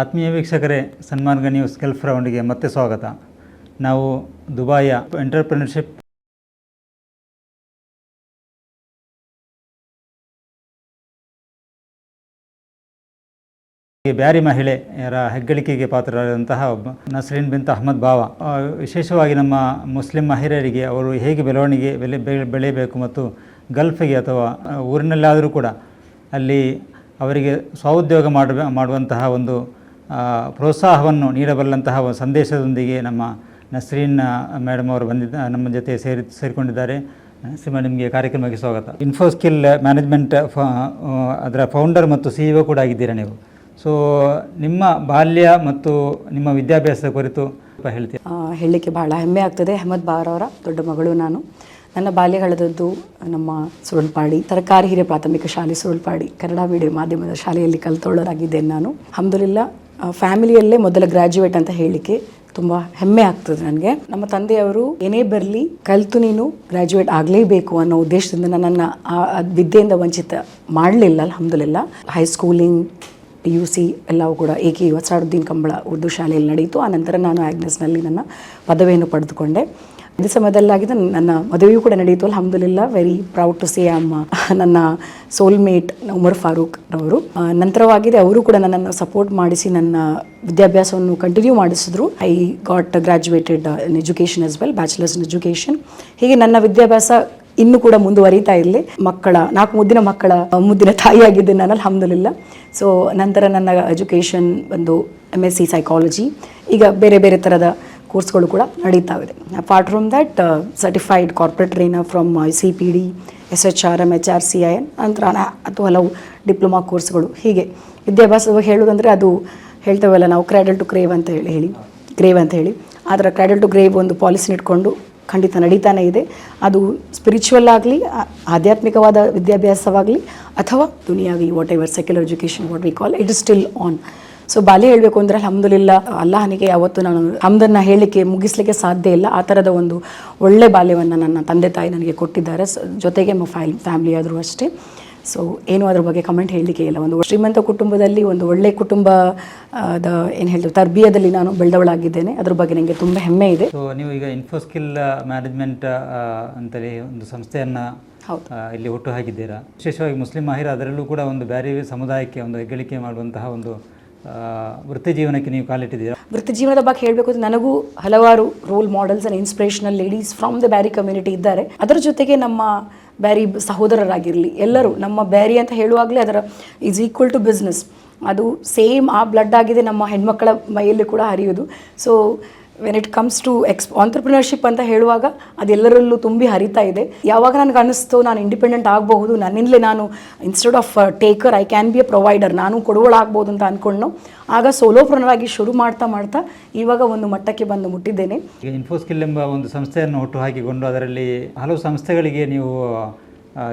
ಆತ್ಮೀಯ ವೀಕ್ಷಕರೇ ಸನ್ಮಾನ್ಗ ನ್ಯೂಸ್ ಸ್ಕೆಲ್ಫ್ ರೌಂಡ್ಗೆ ಮತ್ತೆ ಸ್ವಾಗತ. ನಾವು ದುಬಾಯ ಎಂಟರ್ಪ್ರಿನರ್ಶಿಪ್ ಬ್ಯಾರಿ ಮಹಿಳೆಯರ ಹೆಗ್ಗಳಿಕೆಗೆ ಪಾತ್ರರಾದಂತಹ ಒಬ್ಬ ನಸ್ರೀನ್ ಬಿಂತ್ ಅಹಮದ್ ಬಾವ. ವಿಶೇಷವಾಗಿ ನಮ್ಮ ಮುಸ್ಲಿಂ ಮಹಿಳೆಯರಿಗೆ ಅವರು ಹೇಗೆ ಬೆಳವಣಿಗೆ ಬೆಲೆ ಬೆಳೆಯಬೇಕು ಮತ್ತು ಗಲ್ಫ್ಗೆ ಅಥವಾ ಊರಿನಲ್ಲಾದರೂ ಕೂಡ ಅಲ್ಲಿ ಅವರಿಗೆ ಸ್ವಉದ್ಯೋಗ ಮಾಡುವ, ಮಾಡುವಂತಹ ಒಂದು ಪ್ರೋತ್ಸಾಹವನ್ನು ನೀಡಬಲ್ಲಂತಹ ಸಂದೇಶದೊಂದಿಗೆ ನಮ್ಮ ನಸ್ರೀನ್ ಮೇಡಮ್ ಅವರು ಬಂದಿದ್ದ ನಮ್ಮ ಜೊತೆ ಸೇರಿ, ಸೇರಿಕೊಂಡಿದ್ದಾರೆ. ಸಿಮ ನಿಮಗೆ ಕಾರ್ಯಕ್ರಮಕ್ಕೆ ಸ್ವಾಗತ. ಇನ್ಫೋಸ್ಕಿಲ್ ಮ್ಯಾನೇಜ್ಮೆಂಟ್ ಅದರ ಫೌಂಡರ್ ಮತ್ತು ಸಿ ಇಒ ಕೂಡ ಆಗಿದ್ದೀರಾ ನೀವು? ಸೊ ನಿಮ್ಮ ಬಾಲ್ಯ ಮತ್ತು ನಿಮ್ಮ ವಿದ್ಯಾಭ್ಯಾಸದ ಕುರಿತು ಹೇಳ್ತೀರಾ? ಹೇಳಲಿಕ್ಕೆ ಬಹಳ ಹೆಮ್ಮೆ ಆಗ್ತದೆ. ಅಹಮದ್ ಬಾರ್ ಅವರ ದೊಡ್ಡ ಮಗಳು ನಾನು. ನನ್ನ ಬಾಲ್ಯ ಕಳೆದದ್ದು ನಮ್ಮ ಸುರುಳ್ಪಾಡಿ, ತರಕಾರಿ ಹಿರಿಯ ಪ್ರಾಥಮಿಕ ಶಾಲೆ ಸುರುಳ್ಪಾಡಿ, ಕನ್ನಡ ಮೀಡಿಯಂ ಮಾಧ್ಯಮದ ಶಾಲೆಯಲ್ಲಿ ಕಲಿತೋಳರಾಗಿದ್ದೇನೆ ನಾನು. ಹಮ್ದುಲಿಲ್ಲ ಫ್ಯಾಮಿಲಿಯಲ್ಲೇ ಮೊದಲ ಗ್ರ್ಯಾಜುಯೇಟ್ ಅಂತ ಹೇಳಲಿಕ್ಕೆ ತುಂಬ ಹೆಮ್ಮೆ ಆಗ್ತದೆ ನನಗೆ. ನಮ್ಮ ತಂದೆಯವರು ಏನೇ ಬರಲಿ ಕಲಿತು ನೀನು ಗ್ರ್ಯಾಜುಯೇಟ್ ಆಗಲೇಬೇಕು ಅನ್ನೋ ಉದ್ದೇಶದಿಂದ ನನ್ನ ವಿದ್ಯೆಯಿಂದ ವಂಚಿತ ಮಾಡಲಿಲ್ಲ, ಅಲ್ಹಮ್ದುಲಿಲ್ಲ. High schooling P U C ಎಲ್ಲವೂ ಕೂಡ ಏಕೆ ವತ್ಸಾಡುದ್ದೀನ್ ಕಂಬಳ ಉರ್ದು ಶಾಲೆಯಲ್ಲಿ ನಡೆಯಿತು, ಆ ನಂತರ ನಾನು ಆಗ್ನೆಸ್ನಲ್ಲಿ ನನ್ನ ಪದವಿಯನ್ನು ಪಡೆದುಕೊಂಡೆ. ಇದೇ ಸಮಯದಲ್ಲಾಗಿದೆ ನನ್ನ ಮದುವೆಯೂ ಕೂಡ ನಡೆಯಿತು. ಅಲ್ಹಮ್ದುಲಿಲ್ಲ ವೆರಿ ಪ್ರೌಡ್ ಟು ಸೇ ಅಮ್ಮ ನನ್ನ ಸೋಲ್ಮೇಟ್ ಉಮರ್ ಫಾರೂಕ್ ರವರು. ನಂತರವಾಗಿದೆ ಅವರು ಕೂಡ ನನ್ನನ್ನು ಸಪೋರ್ಟ್ ಮಾಡಿಸಿ ನನ್ನ ವಿದ್ಯಾಭ್ಯಾಸವನ್ನು ಕಂಟಿನ್ಯೂ ಮಾಡಿಸಿದ್ರು. I got graduated in education as well bachelors in education ಹೀಗೆ ನನ್ನ ವಿದ್ಯಾಭ್ಯಾಸ ಇನ್ನು ಕೂಡ ಮುಂದುವರಿತಾ ಇರಲಿ. ಮಕ್ಕಳ, ನಾಲ್ಕು ಮುದ್ದಿನ ಮಕ್ಕಳ ಮುದ್ದಿನ ತಾಯಿಯಾಗಿದ್ದೆ ನಾನು, ಅಲ್ಹಮ್ದುಲಿಲ್ಲ. ಸೊ ನಂತರ ನನ್ನ ಎಜುಕೇಷನ್ ಒಂದು ಎಂ ಎಸ್ ಸಿ ಸೈಕಾಲಜಿ ಈಗ ಬೇರೆ ಬೇರೆ ಥರದ ಕೋರ್ಸ್ಗಳು ಕೂಡ ನಡೀತಾ ಇದೆ. Apart from that certified corporate trainer from C P D S H R M H R C I N ನಂತರ ಅಥವಾ ಹಲವು ಡಿಪ್ಲೊಮಾ ಕೋರ್ಸ್ಗಳು ಹೀಗೆ. ವಿದ್ಯಾಭ್ಯಾಸ ಹೇಳೋದಂದರೆ ಅದು ಹೇಳ್ತೇವಲ್ಲ, ನಾವು ಕ್ರ್ಯಾಡಲ್ ಟು ಕ್ರೇವ್ ಅಂತ ಹೇಳಿ ಹೇಳಿ. ಕ್ರೇವ್ ಅಂತ ಹೇಳಿ. ಆದರೆ ಕ್ರ್ಯಾಡಲ್ ಟು ಗ್ರೇವ್ ಒಂದು ಪಾಲಿಸಿ ಇಟ್ಕೊಂಡು ಖಂಡಿತ ನಡೀತಾನೆ ಇದೆ. ಅದು ಸ್ಪಿರಿಚುವಲ್ ಆಗಲಿ ಆಧ್ಯಾತ್ಮಿಕವಾದ ವಿದ್ಯಾಭ್ಯಾಸವಾಗಲಿ ಅಥವಾ ದುನಿಯಾಗಿ whatever secular education what we call it is still on so ಬಾಲ್ಯ ಹೇಳಬೇಕು ಅಂದರೆ ಅಲ್ಹಮ್ದುಲಿಲ್ಲ ಅಲ್ಲಾಹನಿಗೆ ಯಾವತ್ತು ನಾನು ಹಮ್ದನ್ನು ಹೇಳಲಿಕ್ಕೆ ಮುಗಿಸ್ಲಿಕ್ಕೆ ಸಾಧ್ಯ ಇಲ್ಲ. ಆ ಥರದ ಒಂದು ಒಳ್ಳೆ ಬಾಲ್ಯವನ್ನು ನನ್ನ ತಂದೆ ತಾಯಿ ನನಗೆ ಕೊಟ್ಟಿದ್ದಾರೆ. ಸೊ ಜೊತೆಗೆ ಫೈಲ್ ಫ್ಯಾಮಿಲಿ ಆದರೂ ಅಷ್ಟೇ. ಸೊ ಏನು ಅದ್ರ ಬಗ್ಗೆ ಕಮೆಂಟ್ ಹೇಳಲಿಕ್ಕೆ ಇಲ್ಲ. ಒಂದು ಶ್ರೀಮಂತ ಕುಟುಂಬದಲ್ಲಿ ಒಂದು ಒಳ್ಳೆ ಕುಟುಂಬ ಏನು ಹೇಳ್ತೀವಿ ತರ್ಬಿಯದಲ್ಲಿ ನಾನು ಬೆಳೆದವಳಾಗಿದ್ದೇನೆ. ಅದ್ರ ಬಗ್ಗೆ ನನಗೆ ತುಂಬ ಹೆಮ್ಮೆ ಇದೆ. ಸೊ ನೀವು ಈಗ ಇನ್ಫೋಸ್ಕಿಲ್ ಮ್ಯಾನೇಜ್ಮೆಂಟ್ ಅಂತೇಳಿ ಒಂದು ಸಂಸ್ಥೆಯನ್ನು ಹೌದು. ಇಲ್ಲಿ ಹುಟ್ಟು ಹಾಕಿದ್ದೀರಾ? ವಿಶೇಷವಾಗಿ ಮುಸ್ಲಿಂ ಮಹಿರ ಅದರಲ್ಲೂ ಕೂಡ ಒಂದು ಬೇರೆ ಸಮುದಾಯಕ್ಕೆ ಒಂದು ಹೆಗ್ಗಳಿಕೆ ಮಾಡುವಂತಹ ಒಂದು ವೃತ್ತಿ ಜೀವನಕ್ಕೆ ನೀವು ಕಾಲಿಟ್ಟಿದ್ದೀರಾ? ವೃತ್ತಿ ಜೀವನದ ಬಗ್ಗೆ ಹೇಳಬೇಕು ಅಂದರೆ ನನಗೂ ಹಲವಾರು role models and inspirational ladies from the Beary community ಇದ್ದಾರೆ. ಅದರ ಜೊತೆಗೆ ನಮ್ಮ ಬ್ಯಾರಿ ಸಹೋದರರಾಗಿರಲಿ, ಎಲ್ಲರೂ ನಮ್ಮ ಬ್ಯಾರಿ ಅಂತ ಹೇಳುವಾಗಲೇ ಅದರ ಈಸ್ ಈಕ್ವಲ್ ಟು ಬಿಸ್ನೆಸ್ ಅದು ಸೇಮ್ ಆ ಬ್ಲಡ್ ಆಗಿದೆ ನಮ್ಮ ಹೆಣ್ಮಕ್ಕಳ ಮೈಯಲ್ಲಿ ಕೂಡ ಹರಿಯೋದು. So when it comes to ex entrepreneurship ಅಂತ ಹೇಳುವಾಗ ಅದೆಲ್ಲರಲ್ಲೂ ತುಂಬಿ ಹರಿತಾ ಇದೆ. ಯಾವಾಗ ನನಗೆ ಅನ್ನಿಸ್ತು ನಾನು ಇಂಡಿಪೆಂಡೆಂಟ್ ಆಗಬಹುದು, ನನ್ನಿಂದಲೇ ನಾನು instead of taker I can be a provider ನಾನು ಕೊಡುವಳಾಗ್ಬೋದು ಅಂತ ಅಂದ್ಕೊಂಡು ಆಗ ಸೋಲೋಪ್ರನರಾಗಿ ಶುರು ಮಾಡ್ತಾ ಮಾಡ್ತಾ ಇವಾಗ ಒಂದು ಮಟ್ಟಕ್ಕೆ ಬಂದು ಮುಟ್ಟಿದ್ದೇನೆ. ಇನ್ಫೋಸ್ಕಿಲ್ ಎಂಬ ಒಂದು ಸಂಸ್ಥೆಯನ್ನು ಹುಟ್ಟು ಹಾಕಿಕೊಂಡು ಅದರಲ್ಲಿ ಹಲವು ಸಂಸ್ಥೆಗಳಿಗೆ ನೀವು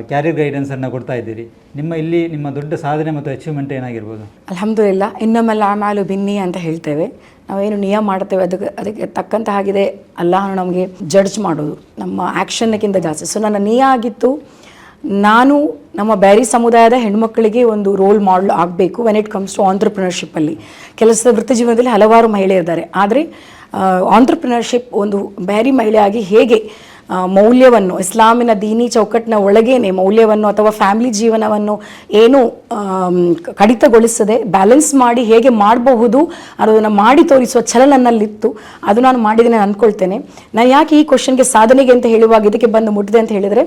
ಕ್ಯಾರಿಯರ್ ಗೈಡೆನ್ಸನ್ನು ಕೊಡ್ತಾ ಇದ್ದೀರಿ. ನಿಮ್ಮ ಇಲ್ಲಿ ನಿಮ್ಮ ದೊಡ್ಡ ಸಾಧನೆ ಮತ್ತು ಅಚೀವ್ಮೆಂಟ್ ಏನಾಗಿರ್ಬೋದು? ಅಲ್ಹಮ್ದುಲಿಲ್ಲ ಇನ್ನೊಮ್ಮೆಲ್ಲ ಆಮಾಲು ಬಿನ್ನಿ ಅಂತ ಹೇಳ್ತೇವೆ. ನಾವೇನು ನಿಯಮ ಮಾಡ್ತೇವೆ, ಅದಕ್ಕೆ ಅದಕ್ಕೆ ತಕ್ಕಂತ ಹಾಗಿದೆ. ಅಲ್ಲಾಹನು ನಮಗೆ ಜಡ್ಜ್ ಮಾಡೋದು, ನಮ್ಮ ಆ್ಯಕ್ಷನ್ಗಿಂತ ಜಾಸ್ತಿ. ಸೊ ನನ್ನ ನಿಯ ಆಗಿತ್ತು, ನಾನು ನಮ್ಮ ಬ್ಯಾರಿ ಸಮುದಾಯದ ಹೆಣ್ಮಕ್ಕಳಿಗೆ ಒಂದು ರೋಲ್ ಮಾಡಲ್ ಆಗಬೇಕು ವೆನ್ ಇಟ್ ಕಮ್ಸ್ ಟು ಆಂಟ್ರಪ್ರಿನರ್ಶಿಪ್ಪಲ್ಲಿ ಕೆಲಸದ ವೃತ್ತಿ ಜೀವನದಲ್ಲಿ ಹಲವಾರು ಮಹಿಳೆಯರಿದ್ದಾರೆ ಆದರೆ ಆಂಟ್ರಪ್ರಿನರ್ಶಿಪ್ ಒಂದು ಬ್ಯಾರಿ ಮಹಿಳೆಯಾಗಿ ಹೇಗೆ ಮೌಲ್ಯವನ್ನು, ಇಸ್ಲಾಮಿನ ದೀನಿ ಚೌಕಟ್ಟಿನ ಒಳಗೇನೆ ಮೌಲ್ಯವನ್ನು ಅಥವಾ ಫ್ಯಾಮಿಲಿ ಜೀವನವನ್ನು ಏನು ಕಡಿತಗೊಳಿಸದೆ ಬ್ಯಾಲೆನ್ಸ್ ಮಾಡಿ ಹೇಗೆ ಮಾಡಬಹುದು ಅನ್ನೋದನ್ನು ಮಾಡಿ ತೋರಿಸುವ ಛಲ ನನ್ನಲ್ಲಿತ್ತು ಅದು ನಾನು ಮಾಡಿದ್ದೇನೆ ನಾನು ಅಂದ್ಕೊಳ್ತೇನೆ ನಾನು ಯಾಕೆ ಈ ಕ್ವಶನ್ಗೆ ಸಾಧನೆಗೆ ಅಂತ ಹೇಳುವಾಗ ಇದಕ್ಕೆ ಬಂದು ಮುಟ್ಟಿದೆ ಅಂತ ಹೇಳಿದರೆ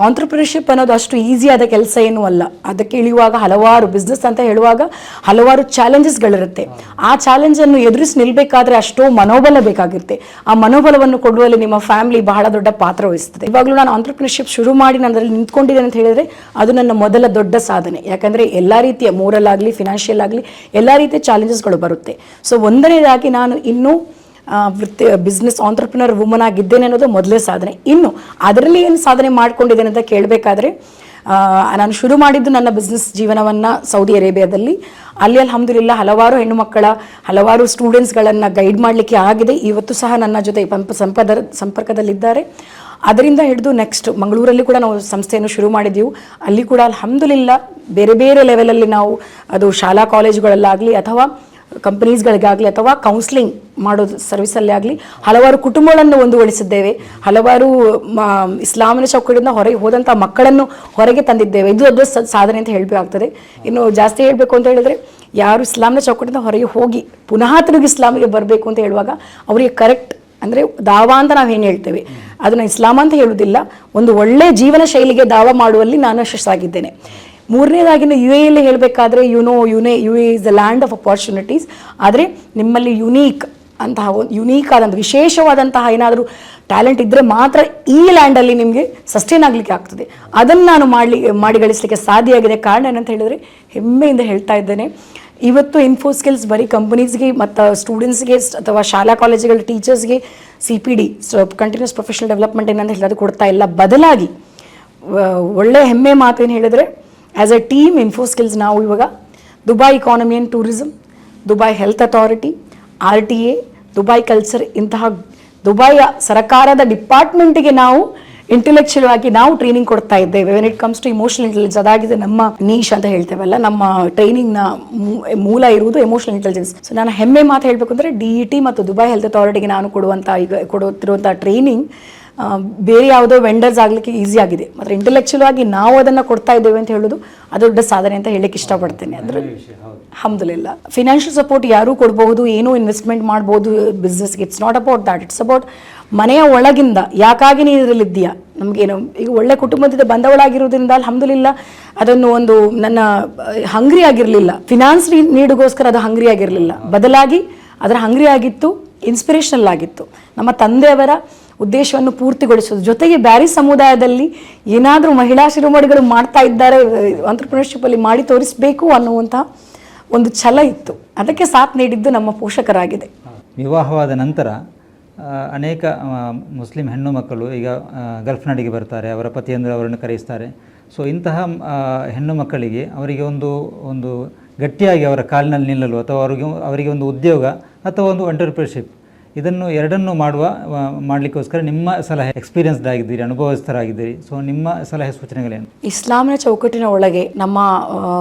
ಆಂಟ್ರಪ್ರಿನರ್ಶಿಪ್ ಅನ್ನೋದು ಅಷ್ಟು ಈಸಿಯಾದ ಕೆಲಸ ಏನೂ ಅಲ್ಲ. ಅದಕ್ಕೆ ಇಳಿಯುವಾಗ ಹಲವಾರು ಬಿಸ್ನೆಸ್ ಅಂತ ಹೇಳುವಾಗ ಹಲವಾರು ಚಾಲೆಂಜಸ್ಗಳಿರುತ್ತೆ ಆ ಚಾಲೆಂಜನ್ನು ಎದುರಿಸಿ ನಿಲ್ಬೇಕಾದ್ರೆ ಅಷ್ಟೋ ಮನೋಬಲ ಬೇಕಾಗಿರುತ್ತೆ ಆ ಮನೋಬಲವನ್ನು ಕೊಡುವಲ್ಲಿ ನಿಮ್ಮ ಫ್ಯಾಮಿಲಿ ಬಹಳ ದೊಡ್ಡ ಪಾತ್ರ ವಹಿಸ್ತದೆ ಇವಾಗಲೂ ನಾನು ಆಂಟ್ರಪ್ರಿನರ್ಶಿಪ್ ಶುರು ಮಾಡಿ ನಾನು ಅದರಲ್ಲಿ ನಿಂತ್ಕೊಂಡಿದ್ದೇನೆ ಅಂತ ಹೇಳಿದ್ರೆ ಅದು ನನ್ನ ಮೊದಲ ದೊಡ್ಡ ಸಾಧನೆ. ಯಾಕಂದರೆ ಎಲ್ಲ ರೀತಿಯ ಮೋರಲ್ ಆಗಲಿ ಫಿನಾನ್ಷಿಯಲ್ ಆಗಲಿ, ಎಲ್ಲ ರೀತಿಯ ಚಾಲೆಂಜಸ್ಗಳು ಬರುತ್ತೆ. ಸೊ ಒಂದನೇದಾಗಿ ನಾನು ಇನ್ನೂ ವೃತ್ತಿ ಬಿಸ್ನೆಸ್ ಆಂಟ್ರಪ್ರಿನರ್ ವುಮನ್ ಆಗಿದ್ದೇನೆ ಅನ್ನೋದು ಮೊದಲೇ ಸಾಧನೆ. ಇನ್ನು ಅದರಲ್ಲಿ ಏನು ಸಾಧನೆ ಮಾಡ್ಕೊಂಡಿದ್ದೇನೆ ಅಂತ ಕೇಳಬೇಕಾದ್ರೆ ನಾನು ಶುರು ಮಾಡಿದ್ದು ನನ್ನ ಬಿಸ್ನೆಸ್ ಜೀವನವನ್ನು ಸೌದಿ ಅರೇಬಿಯಾದಲ್ಲಿ. ಅಲ್ಲಿ ಅಲ್ಹಮ್ದುಲಿಲ್ಲ ಹಲವಾರು ಹೆಣ್ಣು ಮಕ್ಕಳ, ಹಲವಾರು ಸ್ಟೂಡೆಂಟ್ಸ್ಗಳನ್ನು ಗೈಡ್ ಮಾಡಲಿಕ್ಕೆ ಆಗಿದೆ. ಇವತ್ತು ಸಹ ನನ್ನ ಜೊತೆ ಸಂಪದ, ಸಂಪರ್ಕದಲ್ಲಿದ್ದಾರೆ. ಅದರಿಂದ ಹಿಡಿದು ನೆಕ್ಸ್ಟ್ ಮಂಗಳೂರಲ್ಲಿ ಕೂಡ ನಾವು ಸಂಸ್ಥೆಯನ್ನು ಶುರು ಮಾಡಿದ್ದೆವು ಅಲ್ಲಿ ಕೂಡ ಅಲ್ಹಮ್ದುಲಿಲ್ಲ ಬೇರೆ ಬೇರೆ ಲೆವೆಲಲ್ಲಿ ನಾವು ಅದು ಶಾಲಾ ಕಾಲೇಜುಗಳಲ್ಲಾಗಲಿ ಅಥವಾ ಕಂಪನೀಸ್ಗಳಿಗಾಗಲಿ ಅಥವಾ ಕೌನ್ಸಿಲಿಂಗ್ ಮಾಡೋದು ಸರ್ವಿಸಲ್ಲಿ ಆಗಲಿ ಹಲವಾರು ಕುಟುಂಬಗಳನ್ನು ಒಂದುಗೊಳಿಸಿದ್ದೇವೆ ಹಲವಾರು ಇಸ್ಲಾಮಿನ ಚೌಕಟ್ಟಿಂದ ಹೊರಗೆ ಹೋದಂಥ ಮಕ್ಕಳನ್ನು ಹೊರಗೆ ತಂದಿದ್ದೇವೆ. ಇದು ಅದು ಸಾಧನೆ ಅಂತ ಹೇಳಬೇಕಾಗ್ತದೆ ಇನ್ನು ಜಾಸ್ತಿ ಹೇಳಬೇಕು ಅಂತ ಹೇಳಿದ್ರೆ, ಯಾರು ಇಸ್ಲಾಮಿನ ಚೌಕಟ್ಟಿಂದ ಹೊರಗೆ ಹೋಗಿ ಪುನಃ ತಿರುಗಿ ಇಸ್ಲಾಮಿಗೆ ಬರಬೇಕು ಅಂತ ಹೇಳುವಾಗ ಅವರಿಗೆ ಕರೆಕ್ಟ್ ಅಂದರೆ ದಾವಾ ಅಂತ ನಾವು ಏನು ಹೇಳ್ತೇವೆ. ಅದನ್ನು ಇಸ್ಲಾಂ ಅಂತ ಹೇಳುವುದಿಲ್ಲ. ಒಂದು ಒಳ್ಳೆಯ ಜೀವನ ಶೈಲಿಗೆ ದಾವ ಮಾಡುವಲ್ಲಿ ನಾನು ಯಶಸ್ಸಾಗಿದ್ದೇನೆ. ಮೂರನೇದಾಗಿ ಯು ಎಲ್ಲಿ ಹೇಳಬೇಕಾದ್ರೆ you know ಯುನೆ U A is the land of opportunities ಆದರೆ ನಿಮ್ಮಲ್ಲಿ ಯುನೀಕ್ ಅಂತಹ ಒಂದು ಯುನೀಕ್ ಆದಂಥ ವಿಶೇಷವಾದಂತಹ ಏನಾದರೂ ಟ್ಯಾಲೆಂಟ್ ಇದ್ದರೆ ಮಾತ್ರ ಈ ಲ್ಯಾಂಡಲ್ಲಿ ನಿಮಗೆ ಸಸ್ಟೈನ್ ಆಗಲಿಕ್ಕೆ ಆಗ್ತದೆ. ಅದನ್ನು ನಾನು ಮಾಡಲಿ, ಮಾಡಿ ಗಳಿಸಲಿಕ್ಕೆ ಸಾಧ್ಯ ಆಗಿದೆ. ಕಾರಣ ಏನಂತ ಹೇಳಿದರೆ, ಹೆಮ್ಮೆಯಿಂದ ಹೇಳ್ತಾ ಇದ್ದೇನೆ. ಇವತ್ತು ಇನ್ಫೋ ಸ್ಕಿಲ್ಸ್ ಬರೀ ಕಂಪನೀಸ್ಗೆ ಮತ್ತು ಸ್ಟೂಡೆಂಟ್ಸ್ಗೆ ಅಥವಾ ಶಾಲಾ ಕಾಲೇಜುಗಳ ಟೀಚರ್ಸ್ಗೆ C P D continuous professional development ಏನಂತ ಹೇಳೋದು ಕೊಡ್ತಾ ಇಲ್ಲ. ಬದಲಾಗಿ ಒಳ್ಳೆಯ ಒಳ್ಳೆ ಹೆಮ್ಮೆ ಏನು ಹೇಳಿದರೆ as a team Infoskills ನಾವು ಇವಾಗ Dubai economy and tourism Dubai health authority R T A Dubai culture ಇಂತಹ ದುಬೈಯ ಸರ್ಕಾರದ ಡಿಪಾರ್ಟ್ಮೆಂಟಿಗೆ ನಾವು ಇಂಟೆಲೆಕ್ಚುಯಲ್ ಆಗಿ ನಾವು ಟ್ರೈನಿಂಗ್ ಕೊಡ್ತಾ ಇದ್ದೇವೆ. When it comes to emotional intelligence ಅದಾಗಿದೆ ನಮ್ಮ ನೀಶ್ ಅಂತ ಹೇಳ್ತೇವಲ್ಲ, ನಮ್ಮ ಟ್ರೈನಿಂಗ್ನ ಮೂಲ ಇರುವುದು ಎಮೋಷನಲ್ ಇಂಟೆಲಿಜೆನ್ಸ್ ಸೊ ನಾನು ಹೆಮ್ಮೆ ಮಾತು ಹೇಳಬೇಕು ಅಂದರೆ ಡಿ ಇ ಟಿ ಮತ್ತು ದುಬೈ ಹೆಲ್ತ್ ಅಥಾರಿಟಿಗೆ ನಾನು ಕೊಡುವಂಥ ಈಗ ಕೊಡುತ್ತಿರುವಂಥ ಟ್ರೈನಿಂಗ್ ಬೇರೆ ಯಾವುದೋ ವೆಂಡರ್ಸ್ ಆಗಲಿಕ್ಕೆ ಈಸಿ ಆಗಿದೆ. ಮಾತ್ರ ಇಂಟೆಲೆಕ್ಚುಯಲ್ ಆಗಿ ನಾವು ಅದನ್ನು ಕೊಡ್ತಾ ಇದ್ದೇವೆ ಅಂತ ಹೇಳೋದು ಅದು ದೊಡ್ಡ ಸಾಧನೆ ಅಂತ ಹೇಳಕ್ಕೆ ಇಷ್ಟಪಡ್ತೇನೆ ಅದ್ರ ಹಮ್ದುಲಿಲ್ಲ ಫಿನಾನ್ಷಿಯಲ್ ಸಪೋರ್ಟ್ ಯಾರೂ ಕೊಡಬಹುದು ಏನೂ ಇನ್ವೆಸ್ಟ್ಮೆಂಟ್ ಮಾಡ್ಬೋದು ಬಿಸ್ನೆಸ್ಗೆ it's not about that it's about ಮನೆಯ ಒಳಗಿಂದ ಯಾಕಾಗಿ ನೀನು ಇದರಲ್ಲಿದ್ದೀಯಾ ನಮಗೇನು ಈಗ ಒಳ್ಳೆ ಕುಟುಂಬದಿಂದ ಬಂದವಳಾಗಿರೋದ್ರಿಂದ ಅಲ್ಹಮ್ದುಲಿಲ್ಲ ಅದನ್ನು ಒಂದು ನನ್ನ ಹಂಗ್ರಿ ಆಗಿರಲಿಲ್ಲ. ಫಿನಾನ್ಸ್ ನೀಡಿಗೋಸ್ಕರ ಅದು ಹಂಗ್ರಿ ಆಗಿರಲಿಲ್ಲ. ಬದಲಾಗಿ ಅದರ ಹಂಗ್ರಿ ಆಗಿತ್ತು ಇನ್ಸ್ಪಿರೇಷನಲ್ ಆಗಿತ್ತು. ನಮ್ಮ ತಂದೆಯವರ ಉದ್ದೇಶವನ್ನು ಪೂರ್ತಿಗೊಳಿಸೋದು. ಜೊತೆಗೆ ಬ್ಯಾರಿ ಸಮುದಾಯದಲ್ಲಿ ಏನಾದರೂ ಮಹಿಳಾ ಶಿರೋಮಣಿಗಳು ಮಾಡ್ತಾ ಇದ್ದಾರೆ ಅಲ್ಲಿ ಮಾಡಿ ತೋರಿಸಬೇಕು ಅನ್ನುವಂಥ ಒಂದು ಛಲ ಇತ್ತು. ಅದಕ್ಕೆ ಸಾಥ್ ನೀಡಿದ್ದು ನಮ್ಮ ಪೋಷಕರಾಗಿದೆ. ವಿವಾಹವಾದ ನಂತರ ಅನೇಕ ಮುಸ್ಲಿಂ ಹೆಣ್ಣು ಮಕ್ಕಳು ಈಗ ಆ, ಗಲ್ಫ್ ನಾಡಿಗೆ ಬರ್ತಾರೆ ಅವರ ಪತಿಯಂದರು ಅವರನ್ನು ಕರೆಯಿಸ್ತಾರೆ. ಸೊ ಇಂತಹ ಹೆಣ್ಣು ಮಕ್ಕಳಿಗೆ ಅವರಿಗೆ ಒಂದು ಒಂದು ಗಟ್ಟಿಯಾಗಿ ಅವರ ಕಾಲಿನಲ್ಲಿ ನಿಲ್ಲಲು ಅಥವಾ ಅವರಿಗೆ ಅವರಿಗೆ ಒಂದು ಉದ್ಯೋಗ ಅಥವಾ ಒಂದು ಎಂಟರ್ಪ್ರಿನರ್ಶಿಪ್ ಇದನ್ನು ಎರಡನ್ನು ಮಾಡುವ ಮಾಡಲಿಕ್ಕೋಸ್ಕರ ನಿಮ್ಮ ಸಲಹೆ ಎಕ್ಸ್ಪೀರಿಯನ್ಸ್ಡ್ ಅನುಭವಸ್ಥರಾಗಿದ್ದೀರಿ. ಸೊ, ನಿಮ್ಮ ಸಲಹೆ ಸೂಚನೆಗಳೇನು? ಇಸ್ಲಾಮಿನ ಚೌಕಟ್ಟಿನ ಒಳಗೆ ನಮ್ಮ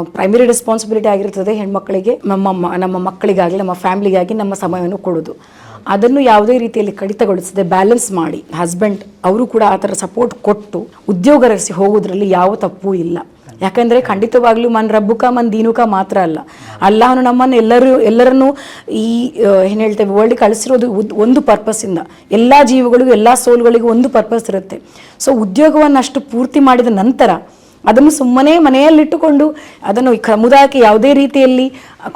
ಪ್ರೈಮರಿ ರೆಸ್ಪಾನ್ಸಿಬಿಲಿಟಿ ಆಗಿರ್ತದೆ ಹೆಣ್ಮಕ್ಕಳಿಗೆ ನಮ್ಮ ನಮ್ಮ ಮಕ್ಕಳಿಗಾಗಲಿ, ನಮ್ಮ ಫ್ಯಾಮಿಲಿಗಾಗಿ ನಮ್ಮ ಸಮಯವನ್ನು ಕೊಡೋದು. ಅದನ್ನು ಯಾವುದೇ ರೀತಿಯಲ್ಲಿ ಕಡಿತಗೊಳಿಸದೆ ಬ್ಯಾಲೆನ್ಸ್ ಮಾಡಿ ಹಸ್ಬೆಂಡ್ ಅವರು ಕೂಡ ಆ ಥರ ಸಪೋರ್ಟ್ ಕೊಟ್ಟು ಉದ್ಯೋಗ ರಸಿ ಹೋಗೋದ್ರಲ್ಲಿ ಯಾವ ತಪ್ಪು ಇಲ್ಲ. ಯಾಕಂದರೆ ಖಂಡಿತವಾಗ್ಲೂ ಮನ್ ರಬ್ಬುಕ ಮನ್ ದೀನುಕ ಮಾತ್ರ ಅಲ್ಲ. ಅಲ್ಲಾಹನು ನಮ್ಮನ್ನು ಎಲ್ಲರೂ, ಎಲ್ಲರನ್ನೂ ಈ ಏನು ಹೇಳ್ತೇವೆ ವರ್ಲ್ಡ್ ಕಳಿಸಿರೋದು ಒಂದು ಪರ್ಪಸ್ಸಿಂದ ಎಲ್ಲ ಜೀವಗಳಿಗೂ, ಎಲ್ಲ ಸೋಲ್ಗಳಿಗೂ ಒಂದು ಪರ್ಪಸ್ ಇರುತ್ತೆ. ಸೊ ಉದ್ಯೋಗವನ್ನು ಅಷ್ಟು ಪೂರ್ತಿ ಮಾಡಿದ ನಂತರ ಅದನ್ನು ಸುಮ್ಮನೆ ಮನೆಯಲ್ಲಿಟ್ಟುಕೊಂಡು ಅದನ್ನು ಸಮುದಾಯಕ್ಕೆ ಯಾವುದೇ ರೀತಿಯಲ್ಲಿ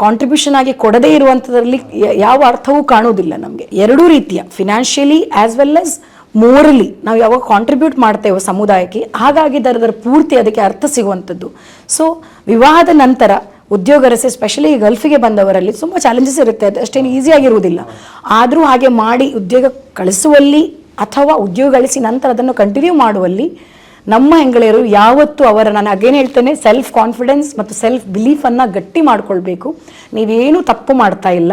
ಕಾಂಟ್ರಿಬ್ಯೂಷನ್ ಆಗಿ ಕೊಡದೇ ಇರುವಂಥದ್ರಲ್ಲಿ ಯಾವ ಅರ್ಥವೂ ಕಾಣುವುದಿಲ್ಲ ನಮಗೆ. ಎರಡೂ ರೀತಿಯ financially as well as morally ನಾವು ಯಾವಾಗ ಕಾಂಟ್ರಿಬ್ಯೂಟ್ ಮಾಡ್ತೇವೆ ಸಮುದಾಯಕ್ಕೆ, ಹಾಗಾಗಿ ಅದರ ಪೂರ್ತಿ ಅದಕ್ಕೆ ಅರ್ಥ ಸಿಗುವಂಥದ್ದು. ಸೊ ವಿವಾಹದ ನಂತರ ಉದ್ಯೋಗ ರಸೆ ಸ್ಪೆಷಲಿ ಗಲ್ಫಿಗೆ ಬಂದವರಲ್ಲಿ ತುಂಬ ಚಾಲೆಂಜಸ್ ಇರುತ್ತೆ. ಅದು ಅಷ್ಟೇನು ಈಸಿಯಾಗಿರುವುದಿಲ್ಲ ಆದರೂ ಹಾಗೆ ಮಾಡಿ ಉದ್ಯೋಗ ಕಳಿಸುವಲ್ಲಿ ಅಥವಾ ಉದ್ಯೋಗ ಗಳಿಸಿ ನಂತರ ಅದನ್ನು ಕಂಟಿನ್ಯೂ ಮಾಡುವಲ್ಲಿ ನಮ್ಮ ಹೆಂಗಳೆಯರು ಯಾವತ್ತೂ ಅವರ, ನಾನು ಅಗೇನ್ ಹೇಳ್ತೇನೆ ಸೆಲ್ಫ್ ಕಾನ್ಫಿಡೆನ್ಸ್ ಮತ್ತು ಸೆಲ್ಫ್ ಬಿಲೀಫನ್ನು ಗಟ್ಟಿ ಮಾಡಿಕೊಳ್ಬೇಕು. ನೀವೇನು ತಪ್ಪು ಮಾಡ್ತಾ ಇಲ್ಲ.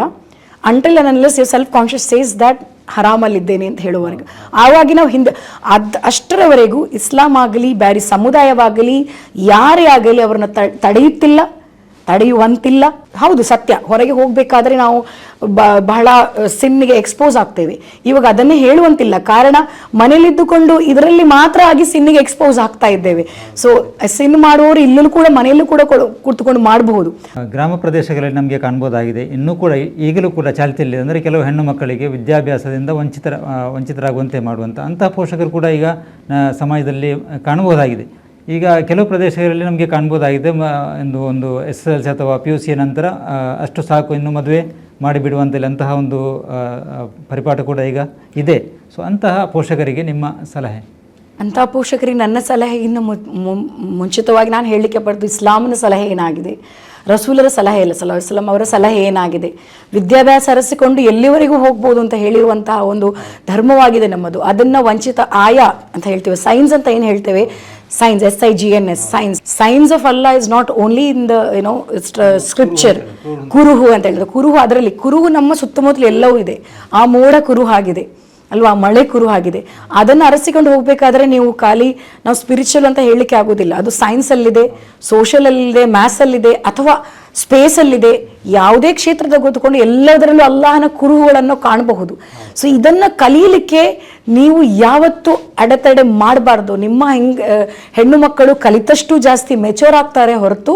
Until unless you self conscious says that ಹರಾಮಲ್ಲಿದ್ದೇನೆ ಅಂತ ಹೇಳುವವರೆಗೆ ಆವಾಗಿ ನಾವು ಹಿಂದೆ, ಅದ್, ಅಷ್ಟರವರೆಗೂ ಇಸ್ಲಾಂ ಆಗಲಿ ಬ್ಯಾರಿ ಸಮುದಾಯವಾಗಲಿ, ಯಾರೇ ಆಗಲಿ ಅವರನ್ನ ತಡೆಯುತ್ತಿಲ್ಲ. ತಡೆಯುವಂತಿಲ್ಲ. ಹೌದು, ಸತ್ಯ. ಹೊರಗೆ ಹೋಗಬೇಕಾದ್ರೆ ನಾವು ಬಹಳ ಸಿನ್ನಿಗೆ ಎಕ್ಸ್ಪೋಸ್ ಆಗ್ತೇವೆ. ಇವಾಗ ಅದನ್ನೇ ಹೇಳುವಂತಿಲ್ಲ. ಕಾರಣ ಮನೇಲಿದ್ದುಕೊಂಡು ಇದರಲ್ಲಿ ಮಾತ್ರ ಆಗಿ ಸಿನ್ನಿಗೆ ಎಕ್ಸ್ಪೋಸ್ ಆಗ್ತಾ ಇದ್ದೇವೆ. ಸೊ ಸಿನ್ ಮಾಡುವವರು ಇಲ್ಲೂ ಕೂಡ ಮನೆಯಲ್ಲೂ ಕೂಡ ಕೊಡು- ಕೂತ್ಕೊಂಡು ಮಾಡಬಹುದು. ಗ್ರಾಮ ಪ್ರದೇಶಗಳಲ್ಲಿ ನಮಗೆ ಕಾಣ್ಬೋದಾಗಿದೆ. ಇನ್ನೂ ಕೂಡ ಈಗಲೂ ಕೂಡ ಚಾಲ್ತಿಯಲ್ಲಿ ಅಂದರೆ ಕೆಲವು ಹೆಣ್ಣು ಮಕ್ಕಳಿಗೆ ವಿದ್ಯಾಭ್ಯಾಸದಿಂದ ವಂಚಿತರ ವಂಚಿತರಾಗುವಂತೆ ಮಾಡುವಂಥ ಅಂತಹ ಪೋಷಕರು ಕೂಡ ಈಗ ಸಮಾಜದಲ್ಲಿ ಕಾಣಬಹುದಾಗಿದೆ. ಈಗ ಕೆಲವು ಪ್ರದೇಶಗಳಲ್ಲಿ ನಮಗೆ ಕಾಣ್ಬೋದಾಗಿದೆ, ಮ- ಒಂದು ಒಂದು ಎಸ್ ಎಲ್ ಸಿ ಅಥವಾ ಪಿ ಯು ಸಿಯ ನಂತರ ಅಷ್ಟು ಸಾಕು ಇನ್ನು ಮದುವೆ ಮಾಡಿಬಿಡುವಂತಲ್ಲಿ ಅಂತಹ ಒಂದು ಪರಿಪಾಠ ಕೂಡ ಈಗ ಇದೆ. ಸೊ ಅಂತಹ ಪೋಷಕರಿಗೆ ನಿಮ್ಮ ಸಲಹೆ? ಅಂಥ ಪೋಷಕರಿಗೆ ನನ್ನ ಸಲಹೆ ಇನ್ನು ಮುಂಚಿತವಾಗಿ ನಾನು ಹೇಳಲಿಕ್ಕೆ ಪಡೆದು ಇಸ್ಲಾಮಿನ ಸಲಹೆ ಏನಾಗಿದೆ, ರಸೂಲರ ಸಲಹೆ ಇಲ್ಲ ಸಲ ಇಸ್ಲಾಂ ಅವರ ಸಲಹೆ ಏನಾಗಿದೆ, ವಿದ್ಯಾಭ್ಯಾಸ ಅರಸಿಕೊಂಡು ಎಲ್ಲಿವರೆಗೂ ಹೋಗ್ಬೋದು ಅಂತ ಹೇಳಿರುವಂತಹ ಒಂದು ಧರ್ಮವಾಗಿದೆ ನಮ್ಮದು. ಅದನ್ನು ವಂಚಿತ ಆಯಾ ಅಂತ ಹೇಳ್ತೇವೆ, ಸೈನ್ಸ್ ಅಂತ ಏನು ಹೇಳ್ತೇವೆ science S I G N S science science of Allah is not only in the ಏನೋ ಸ್ಕ್ರಿಪ್ಚರ್ ಕುರುಹು ಅಂತ ಹೇಳಿದ್ರೆ. ಕುರುಹು ಅದರಲ್ಲಿ ಕುರುಹು ನಮ್ಮ ಸುತ್ತಮುತ್ತಲು ಎಲ್ಲವೂ ಇದೆ. ಆ ಮೋಡ ಕುರುಹು ಆಗಿದೆ ಅಲ್ವಾ, ಮಳೆ ಕುರು ಆಗಿದೆ. ಅದನ್ನು ಅರಸಿಕೊಂಡು ಹೋಗಬೇಕಾದ್ರೆ ನೀವು ಖಾಲಿ ನಾವು ಸ್ಪಿರಿಚುವಲ್ ಅಂತ ಹೇಳಲಿಕ್ಕೆ ಆಗೋದಿಲ್ಲ. ಅದು ಸೈನ್ಸಲ್ಲಿದೆ ಸೋಷಲಲ್ಲಿದೆ ಮ್ಯಾಥ್ಸಲ್ಲಿದೆ ಅಥವಾ ಸ್ಪೇಸಲ್ಲಿದೆ ಯಾವುದೇ ಕ್ಷೇತ್ರದ ಗೊತ್ತುಕೊಂಡು ಎಲ್ಲದರಲ್ಲೂ ಅಲ್ಲಾಹನ ಕುರುಹುಗಳನ್ನು ಕಾಣಬಹುದು. ಸೊ ಇದನ್ನು ಕಲಿಯಲಿಕ್ಕೆ ನೀವು ಯಾವತ್ತೂ ಅಡೆತಡೆ ಮಾಡಬಾರ್ದು. ನಿಮ್ಮ ಹಿಂಗ್ ಹೆಣ್ಣು ಮಕ್ಕಳು ಕಲಿತಷ್ಟು ಜಾಸ್ತಿ ಮೆಚೂರ್ ಆಗ್ತಾರೆ ಹೊರತು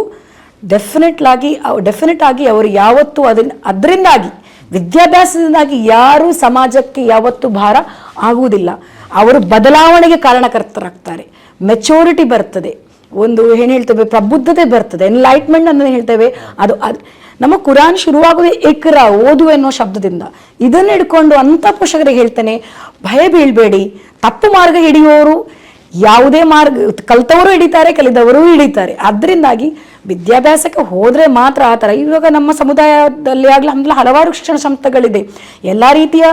ಡೆಫಿನೆಟ್ಲಾಗಿ ಡೆಫಿನೆಟ್ ಆಗಿ ಅವರು ಯಾವತ್ತೂ ಅದನ್ನ ಅದರಿಂದಾಗಿ ವಿದ್ಯಾಭ್ಯಾಸದಿಂದಾಗಿ ಯಾರೂ ಸಮಾಜಕ್ಕೆ ಯಾವತ್ತು ಭಾರ ಆಗುವುದಿಲ್ಲ. ಅವರು ಬದಲಾವಣೆಗೆ ಕಾರಣಕರ್ತರಾಗ್ತಾರೆ. ಮೆಚೋರಿಟಿ ಬರ್ತದೆ. ಒಂದು ಏನು ಹೇಳ್ತೇವೆ? ಪ್ರಬುದ್ಧತೆ ಬರ್ತದೆ. ಎನ್ಲೈಟ್ಮೆಂಟ್ ಅಂತ ಹೇಳ್ತೇವೆ? ಅದು ಅದು ನಮ್ಮ ಕುರಾನ್ ಶುರುವಾಗುವುದೇ ಏಕರ ಓದು ಎನ್ನುವ ಶಬ್ದದಿಂದ ಇದನ್ನು ಹಿಡ್ಕೊಂಡು ಅಂಥ ಪೋಷಕರಿಗೆ ಹೇಳ್ತೇನೆ, ಭಯ ಬೀಳ್ಬೇಡಿ. ತಪ್ಪು ಮಾರ್ಗ ಹಿಡಿಯೋರು ಯಾವುದೇ ಮಾರ್ಗ, ಕಲಿತವರು ಹಿಡಿತಾರೆ, ಕಲಿದವರು ಹಿಡಿತಾರೆ. ಅದರಿಂದಾಗಿ ವಿದ್ಯಾಭ್ಯಾಸಕ್ಕೆ ಹೋದರೆ ಮಾತ್ರ ಆ ಥರ. ಇವಾಗ ನಮ್ಮ ಸಮುದಾಯದಲ್ಲಿ ಆಗಲಿ ಅಂದ್ರೆ ಹಲವಾರು ಶಿಕ್ಷಣ ಸಂಸ್ಥೆಗಳಿದೆ. ಎಲ್ಲ ರೀತಿಯ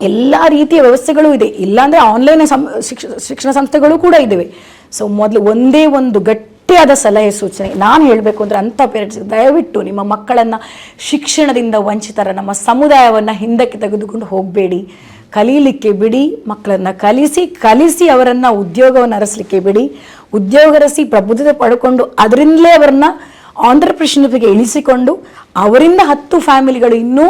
ಎಲ್ಲ ರೀತಿಯ ವ್ಯವಸ್ಥೆಗಳು ಇದೆ. ಇಲ್ಲಾಂದರೆ ಆನ್ಲೈನ್ ಸಂ, ಶಿಕ್ಷ, ಶಿಕ್ಷಣ ಸಂಸ್ಥೆಗಳು ಕೂಡ ಇದ್ದಾವೆ. ಸೊ ಮೊದಲು ಒಂದೇ ಒಂದು ಗಟ್ಟಿಯಾದ ಸಲಹೆ, ಸೂಚನೆ. ನಾನು ಹೇಳಬೇಕು ಅಂದರೆ ಅಂಥ ಪೇರೆಂಟ್ಸ್ ದಯವಿಟ್ಟು ನಿಮ್ಮ ಮಕ್ಕಳನ್ನು ಶಿಕ್ಷಣದಿಂದ ವಂಚಿತರ, ನಮ್ಮ ಸಮುದಾಯವನ್ನು ಹಿಂದಕ್ಕೆ ತೆಗೆದುಕೊಂಡು ಹೋಗಬೇಡಿ. ಕಲೀಲಿಕ್ಕೆ ಬಿಡಿ, ಮಕ್ಕಳನ್ನು ಕಲಿಸಿ ಕಲಿಸಿ ಅವರನ್ನು ಉದ್ಯೋಗವನ್ನು ಅರಸಲಿಕ್ಕೆ ಬಿಡಿ. ಉದ್ಯೋಗ ಅರಸಿ ಪ್ರಬುದ್ಧತೆ ಪಡ್ಕೊಂಡು ಅದರಿಂದಲೇ ಅವರನ್ನು ಆಂಧ್ರಪ್ರಶ್ನಿಗೆ ಇಳಿಸಿಕೊಂಡು ಅವರಿಂದ ಹತ್ತು ಫ್ಯಾಮಿಲಿಗಳು ಇನ್ನೂ